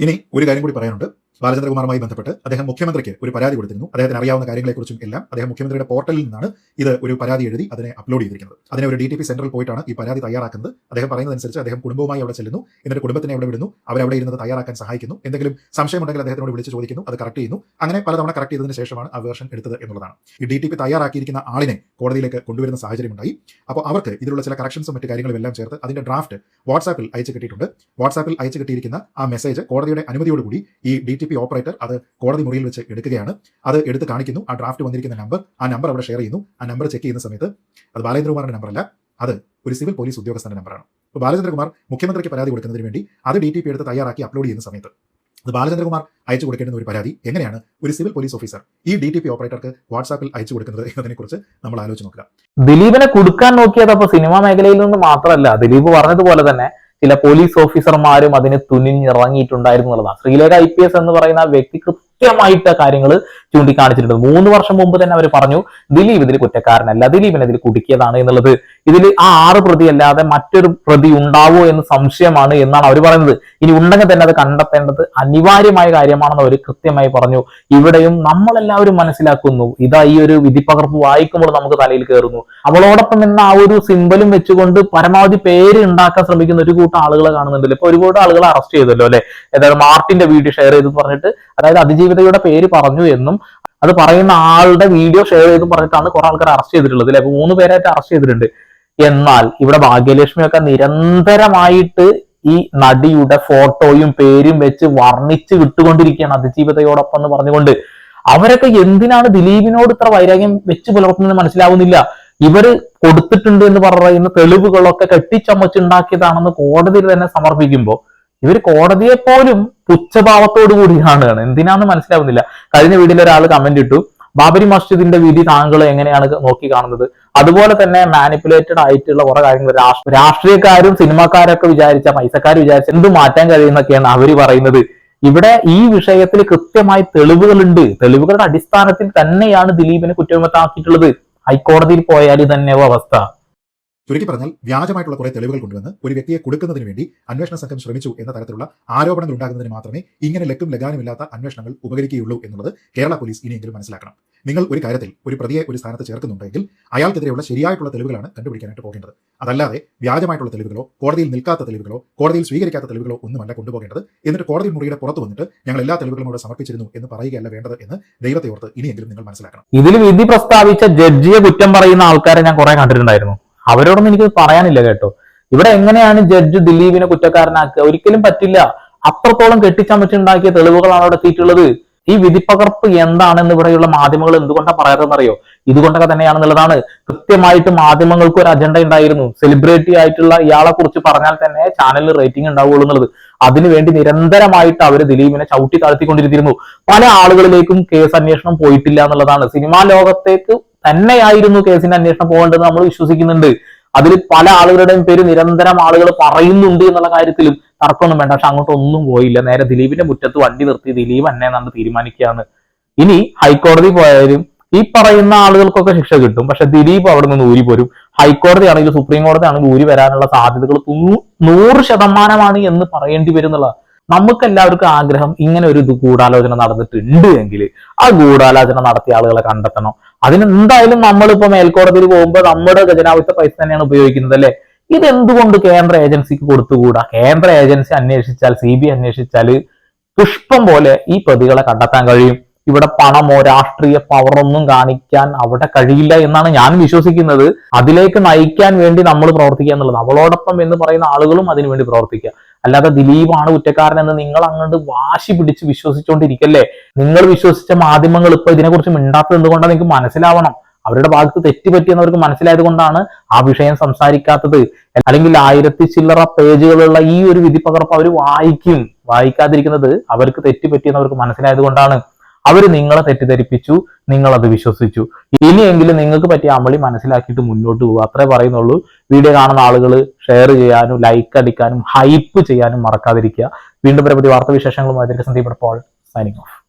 ഇനി ഒരു കാര്യം കൂടി പറയാനുണ്ട്. ബാലചന്ദ്രകുമാറുമായി ബന്ധപ്പെട്ട് അദ്ദേഹം മുഖ്യമന്ത്രിക്ക് ഒരു പരാതി കൊടുത്തിരുന്നു. അദ്ദേഹത്തിന് അറിയാവുന്ന കാര്യങ്ങളെക്കുറിച്ചും എല്ലാം അദ്ദേഹം മുഖ്യമന്ത്രിയുടെ പോർട്ടലിൽ നിന്നാണ് ഇത് ഒരു പരാതി എഴുതി അതിനെ അപ്ലോഡ് ചെയ്തിരിക്കുന്നത്. അതിനെ ഒരു ഡി ടി പി സെന്ററിൽ പോയിട്ടാണ് ഈ പരാതി തയ്യാറാക്കുന്നത്. അദ്ദേഹം പറയുന്നതനുസരിച്ച് അദ്ദേഹം കുടുംബവുമായി അവിടെ ചെല്ലുന്നു. എന്നിട്ട് കുടുംബത്തിനെ അവിടെ വിടുന്നു. അവരവിടെ ഇരുന്നത് തയ്യാറാക്കാൻ സഹായിക്കുന്നു. എന്തെങ്കിലും സംശയമുണ്ടെങ്കിൽ അദ്ദേഹത്തിനോട് വിളിച്ച് ചോദിക്കുന്നു. അത് കറക്റ്റ് ചെയ്യുന്നു. അങ്ങനെ പലതവണ കറക്റ്റ് ചെയ്തതിന് ശേഷമാണ് ആ വേർഷൻ എടുത്തത് എന്നുള്ളതാണ്. ഈ ഡി ടി പി തയ്യാറാക്കിയിരിക്കുന്ന ആളിനെ കോടതിയിലേക്ക് കൊണ്ടുവരുന്ന സാഹചര്യമുണ്ടായി അപ്പോൾ അവർക്ക് ഇതിലുള്ള ചില കറക്ഷൻസും മറ്റു കാര്യങ്ങളും എല്ലാം ചേർത്ത് അതിന്റെ ഡ്രാഫ്റ്റ് വാട്സാപ്പിൽ അയച്ചു കിട്ടിയിട്ടുണ്ട്. വാട്സാപ്പിൽ അയച്ചു കിട്ടിയിരിക്കുന്ന ആ മെസ്സേജ് കോടതിയുടെ അനുമതിയോടുകൂടി ഈ ഡി ടി പി ഓപ്പറേറ്റർ അത് കോടതി മുറിയിൽ വെച്ച് എടുക്കുകയാണ്. അത് എടുത്ത് കാണിക്കുന്നു. ആ ഡ്രാഫ്റ്റ് വന്നിരിക്കുന്ന നമ്പർ ആ നമ്പർ അവിടെ ഷെയർ ചെയ്യുന്നു. ആ നമ്പർ ചെക്ക് ചെയ്യുന്ന സമയത്ത് അത് ബാലേന്ദ്രകുമാറിന്റെ നമ്പറല്ല അത് ഒരു സിവിൽ പോലീസ് ഉദ്യോഗസ്ഥന്റെ നമ്പറാണ് അപ്പോൾ ബാലചന്ദ്രകുമാർ മുഖ്യമന്ത്രിക്ക് പരാതി കൊടുക്കുന്നതിന് വേണ്ടി അത് ഡി ടി പി എടുത്ത് തയ്യാറാക്കി അപ്ലോഡ് ചെയ്യുന്ന സമയത്ത് അത് ബാലചന്ദ്രകുമാർ അയച്ചു കൊടുക്കേണ്ടുന്ന ഒരു പരാതി എങ്ങനെയാണ് ഒരു സിവിൽ പോലീസ് ഓഫീസർ ഈ ഡി ടി പി ഓപ്പറേറ്റർക്ക് വാട്സാപ്പിൽ അയച്ചു കൊടുക്കുന്നത് എന്നതിനെ കുറിച്ച് നമ്മൾ ആലോചിച്ച് നോക്കുക. ദിലീപിനെ കൊടുക്കാൻ നോക്കിയത് അപ്പൊ സിനിമാ മേഖലയിൽ നിന്ന് മാത്രമല്ല. ദിലീപ് പറഞ്ഞതുപോലെ തന്നെ ചില പോലീസ് ഓഫീസർമാരും അതിന് തുനിഞ്ഞിറങ്ങിയിട്ടുണ്ടായിരുന്നു എന്നുള്ളതാണ്. ശ്രീലേഖ ഐ പി എസ് എന്ന് പറയുന്ന വ്യക്തി കൃത്യമായിട്ട് കാര്യങ്ങൾ ചൂണ്ടിക്കാണിച്ചിട്ടുണ്ട്. മൂന്ന് വർഷം മുമ്പ് തന്നെ അവർ പറഞ്ഞു ദിലീപ് ഇതിൽ കുറ്റക്കാരനല്ല ദിലീപിനെ ഇതിൽ കുടുക്കിയതാണ് എന്നുള്ളത്. ഇതിൽ ആ ആറ് പ്രതി അല്ലാതെ മറ്റൊരു പ്രതി ഉണ്ടാവോ എന്ന് സംശയമാണ് എന്നാണ് അവർ പറയുന്നത്. ഇനി ഉണ്ടെങ്കിൽ തന്നെ അത് കണ്ടെത്തേണ്ടത് അനിവാര്യമായ കാര്യമാണെന്ന് അവർ കൃത്യമായി പറഞ്ഞു. ഇവിടെയും നമ്മളെല്ലാവരും മനസ്സിലാക്കുന്നു. ഇതാ ഈ ഒരു വിധിപ്പകർപ്പ് വായിക്കുമ്പോൾ നമുക്ക് തലയിൽ കയറുന്നു അവളോടൊപ്പം എന്ന ആ ഒരു സിമ്പലും വെച്ചുകൊണ്ട് പരമാവധി പേര് ഉണ്ടാക്കാൻ ശ്രമിക്കുന്ന ഒരു കൂട്ടം ആളുകളെ കാണുന്നുണ്ടല്ലോ. ഇപ്പൊ ഒരുപാട് ആളുകളെ അറസ്റ്റ് ചെയ്തല്ലോ അല്ലെ? ഏതായാലും മാർട്ടിന്റെ വീഡിയോ ഷെയർ ചെയ്തു പറഞ്ഞിട്ട് അതായത് അതിജീവിതയുടെ പേര് പറഞ്ഞു എന്നും അത് പറയുന്ന ആളുടെ വീഡിയോ ഷെയർ ചെയ്തു പറഞ്ഞിട്ടാണ് കുറെ ആൾക്കാർ അറസ്റ്റ് ചെയ്തിട്ടുള്ളത് അല്ലെ? മൂന്ന് പേരായിട്ട് അറസ്റ്റ് ചെയ്തിട്ടുണ്ട്. എന്നാൽ ഇവിടെ ഭാഗ്യലക്ഷ്മിയൊക്കെ നിരന്തരമായിട്ട് ഈ നടിയുടെ ഫോട്ടോയും പേരും വെച്ച് വർണിച്ച് വിട്ടുകൊണ്ടിരിക്കുകയാണ് അതിജീവിതയോടൊപ്പം എന്ന് പറഞ്ഞുകൊണ്ട്. അവരൊക്കെ എന്തിനാണ് ദിലീപിനോട് ഇത്ര വൈരാഗ്യം വെച്ച് പുലർത്തുന്നത് മനസ്സിലാവുന്നില്ല. ഇവർ കൊടുത്തിട്ടുണ്ട് എന്ന് പറയുന്ന തെളിവുകളൊക്കെ കെട്ടിച്ചമച്ചുണ്ടാക്കിയതാണെന്ന് കോടതിയിൽ തന്നെ സമർപ്പിക്കുമ്പോൾ ഇവർ കോടതിയെ പോലും പുച്ഛഭാവത്തോടു കൂടി കാണുകയാണ്. എന്തിനാന്ന് മനസ്സിലാവുന്നില്ല. കഴിഞ്ഞ വീട്ടിൽ ഒരാൾ കമന്റ് ഇട്ടു. ബാബരി മസ്ജിദിന്റെ വിധി താങ്കൾ എങ്ങനെയാണ് നോക്കി കാണുന്നത്? അതുപോലെ തന്നെ മാനിപ്പുലേറ്റഡ് ആയിട്ടുള്ള കുറെ കാര്യങ്ങൾ രാഷ്ട്ര- രാഷ്ട്രീയക്കാരും സിനിമാക്കാരൊക്കെ വിചാരിച്ച പൈസക്കാർ വിചാരിച്ച എന്ത് മാറ്റാൻ കഴിയുന്നൊക്കെയാണ് അവർ പറയുന്നത്. ഇവിടെ ഈ വിഷയത്തിൽ കൃത്യമായി തെളിവുകളുണ്ട്. തെളിവുകളുടെ അടിസ്ഥാനത്തിൽ തന്നെയാണ് ദിലീപിനെ കുറ്റവിമത്താക്കിയിട്ടുള്ളത് ഹൈക്കോടതിയിൽ പോയാൽ തന്നെയോ അവസ്ഥ. ചുരുക്കി പറഞ്ഞാൽ വ്യാജമായിട്ടുള്ള കുറെ തെളിവുകൾ കൊണ്ടുവന്ന് ഒരു വ്യക്തിയെ കൊടുക്കുന്നതിന് വേണ്ടി അന്വേഷണ സംഘം ശ്രമിച്ചു എന്ന തരത്തിലുള്ള ആരോപണങ്ങൾ ഉണ്ടാകുന്നതിന് മാത്രമേ ഇങ്ങനെ ലക്കും ലഗാനുമില്ലാത്ത അന്വേഷണങ്ങൾ ഉപകരിക്കുകയുള്ളൂ എന്നുള്ളത് കേരള പോലീസ് ഇനിയെങ്കിലും മനസ്സിലാക്കണം. നിങ്ങൾ ഒരു കാര്യത്തിൽ ഒരു പ്രതിയെ ഒരു സ്ഥാനത്ത് ചേർക്കുന്നുണ്ടെങ്കിൽ അയാൾക്കെതിരെയുള്ള ശരിയായിട്ടുള്ള തെളിവുകളാണ് കണ്ടുപിടിക്കാനായിട്ട് പോകേണ്ടത്. അതല്ലാതെ വ്യാജമായിട്ടുള്ള തെളിവുകളോ കോടതിയിൽ നിൽക്കാത്ത തെളിവുകളോ കോടതിയിൽ സ്വീകരിക്കാത്ത തെളിവുകളോ ഒന്നുമല്ല കൊണ്ടുപോകേണ്ടത്. എന്നിട്ട് കോടതി മുറിയുടെ പുറത്ത് വന്നിട്ട് ഞങ്ങൾ എല്ലാ തെളിവുകളും അവിടെ സമർപ്പിച്ചിരുന്നു എന്ന് പറയുകയല്ല വേണ്ടത് എന്ന് ദൈവത്തെ ഓർത്ത് ഇനിയെങ്കിലും നിങ്ങൾ മനസ്സിലാക്കണം. ഇതിൽ വിധി പ്രസ്താവിച്ച ജഡ്ജിയെ കുറ്റം പറയുന്ന ആൾക്കാരെ ഞാൻ കുറെ കണ്ടിട്ടുണ്ടായിരുന്നു. അവരോടൊന്നും എനിക്ക് പറയാനില്ല കേട്ടോ. ഇവിടെ എങ്ങനെയാണ് ജഡ്ജ് ദിലീപിനെ കുറ്റക്കാരനാക്കുക? ഒരിക്കലും പറ്റില്ല. അത്രത്തോളം കെട്ടിച്ചമച്ചുണ്ടാക്കിയ തെളിവുകളാണ് അവിടെ എത്തിയിട്ടുള്ളത്. ഈ വിധിപ്പകർപ്പ് എന്താണെന്ന് ഇവിടെയുള്ള മാധ്യമങ്ങൾ എന്തുകൊണ്ടാണ് പറയാതെന്നറിയോ ഇതുകൊണ്ടൊക്കെ തന്നെയാണെന്നുള്ളതാണ്. കൃത്യമായിട്ട് മാധ്യമങ്ങൾക്ക് ഒരു അജണ്ട ഉണ്ടായിരുന്നു. സെലിബ്രിറ്റി ആയിട്ടുള്ള ഇയാളെ കുറിച്ച് പറഞ്ഞാൽ തന്നെ ചാനലിൽ റേറ്റിംഗ് ഉണ്ടാവുള്ളൂ എന്നുള്ളത്. അതിനുവേണ്ടി നിരന്തരമായിട്ട് അവർ ദിലീപിനെ ചവിട്ടി താഴ്ത്തിക്കൊണ്ടിരുന്നു. പല ആളുകളിലേക്കും കേസ് അന്വേഷണം പോയിട്ടില്ല എന്നുള്ളതാണ്. സിനിമാ ലോകത്തേക്ക് തന്നെയായിരുന്നു കേസിന്റെ അന്വേഷണം പോകേണ്ടത് നമ്മൾ വിശ്വസിക്കുന്നുണ്ട്. അതിൽ പല ആളുകളുടെയും പേര് നിരന്തരം ആളുകൾ പറയുന്നുണ്ട് എന്നുള്ള കാര്യത്തിലും തർക്കമൊന്നും വേണ്ട. പക്ഷെ അങ്ങോട്ടൊന്നും പോയില്ല. നേരെ ദിലീപിന്റെ മുറ്റത്ത് വണ്ടി നിർത്തി ദിലീപ് എന്നെ എന്നാണ് തീരുമാനിക്കുകയാണ്. ഇനി ഹൈക്കോടതി പോയാലും ഈ പറയുന്ന ആളുകൾക്കൊക്കെ ശിക്ഷ കിട്ടും. പക്ഷെ ദിലീപ് അവിടെ നിന്ന് ഊരി പോരും. ഹൈക്കോടതി ആണെങ്കിലും സുപ്രീം കോടതി ആണെങ്കിലും ഊരി വരാനുള്ള സാധ്യതകൾ നൂറ് ശതമാനമാണ് എന്ന് പറയേണ്ടി വരുന്നുള്ള നമുക്ക് എല്ലാവർക്കും ആഗ്രഹം ഇങ്ങനെ ഒരു ഗൂഢാലോചന നടന്നിട്ടുണ്ട് എങ്കിൽ ആ ഗൂഢാലോചന നടത്തിയ ആളുകളെ കണ്ടെത്തണം. അതിന് എന്തായാലും നമ്മളിപ്പോ മേൽക്കോടതിയിൽ പോകുമ്പോൾ നമ്മുടെ ഖജനാവിത്തെ പൈസ തന്നെയാണ് ഉപയോഗിക്കുന്നത് അല്ലെ? ഇതെന്തുകൊണ്ട് കേന്ദ്ര ഏജൻസിക്ക് കൊടുത്തുകൂടാ? കേന്ദ്ര ഏജൻസി അന്വേഷിച്ചാൽ സി ബി അന്വേഷിച്ചാൽ പുഷ്പം പോലെ ഈ പ്രതികളെ കണ്ടെത്താൻ കഴിയും. ഇവിടെ പണമോ രാഷ്ട്രീയ പവറൊന്നും കാണിക്കാൻ അവിടെ കഴിയില്ല എന്നാണ് ഞാൻ വിശ്വസിക്കുന്നത്. അതിലേക്ക് നയിക്കാൻ വേണ്ടി നമ്മൾ പ്രവർത്തിക്കുക എന്നുള്ളത്. അവളോടൊപ്പം എന്ന് പറയുന്ന ആളുകളും അതിനുവേണ്ടി പ്രവർത്തിക്കുക. അല്ലാതെ ദിലീപാണ് കുറ്റക്കാരൻ എന്ന് നിങ്ങൾ അങ്ങോട്ട് വാശി പിടിച്ച് വിശ്വസിച്ചുകൊണ്ടിരിക്കല്ലേ നിങ്ങൾ വിശ്വസിച്ച മാധ്യമങ്ങൾ ഇപ്പൊ ഇതിനെക്കുറിച്ച് മിണ്ടാത്തത് എന്തുകൊണ്ടാണ് നിങ്ങൾക്ക് മനസ്സിലാവണം? അവരുടെ ഭാഗത്ത് തെറ്റുപറ്റിയെന്നവർക്ക് മനസ്സിലായത് കൊണ്ടാണ് ആ വിഷയം സംസാരിക്കാത്തത്. അല്ലെങ്കിൽ ആയിരത്തി ചില്ലറ പേജുകളുള്ള ഈ ഒരു വിധി പകർപ്പ് അവർ വായിക്കും. വായിക്കാതിരിക്കുന്നത് അവർക്ക് തെറ്റുപറ്റിയെന്നവർക്ക് മനസ്സിലായത് കൊണ്ടാണ്. അവർ നിങ്ങളെ തെറ്റിദ്ധരിപ്പിച്ചു നിങ്ങൾ അത് വിശ്വസിച്ചു. ഇനിയെങ്കിലും നിങ്ങൾക്ക് പറ്റിയ അമളി മനസ്സിലാക്കിയിട്ട് മുന്നോട്ട് പോകുക അത്രേ പറയുന്നുള്ളൂ. വീഡിയോ കാണുന്ന ആളുകൾ ഷെയർ ചെയ്യാനും ലൈക്ക് അടിക്കാനും ഹൈപ്പ് ചെയ്യാനും മറക്കാതിരിക്കുക. വീണ്ടും പരപതി വാർത്താവിശേഷങ്ങളുമായി സന്ദീപ് പോൾ സൈനിങ് ഓഫ്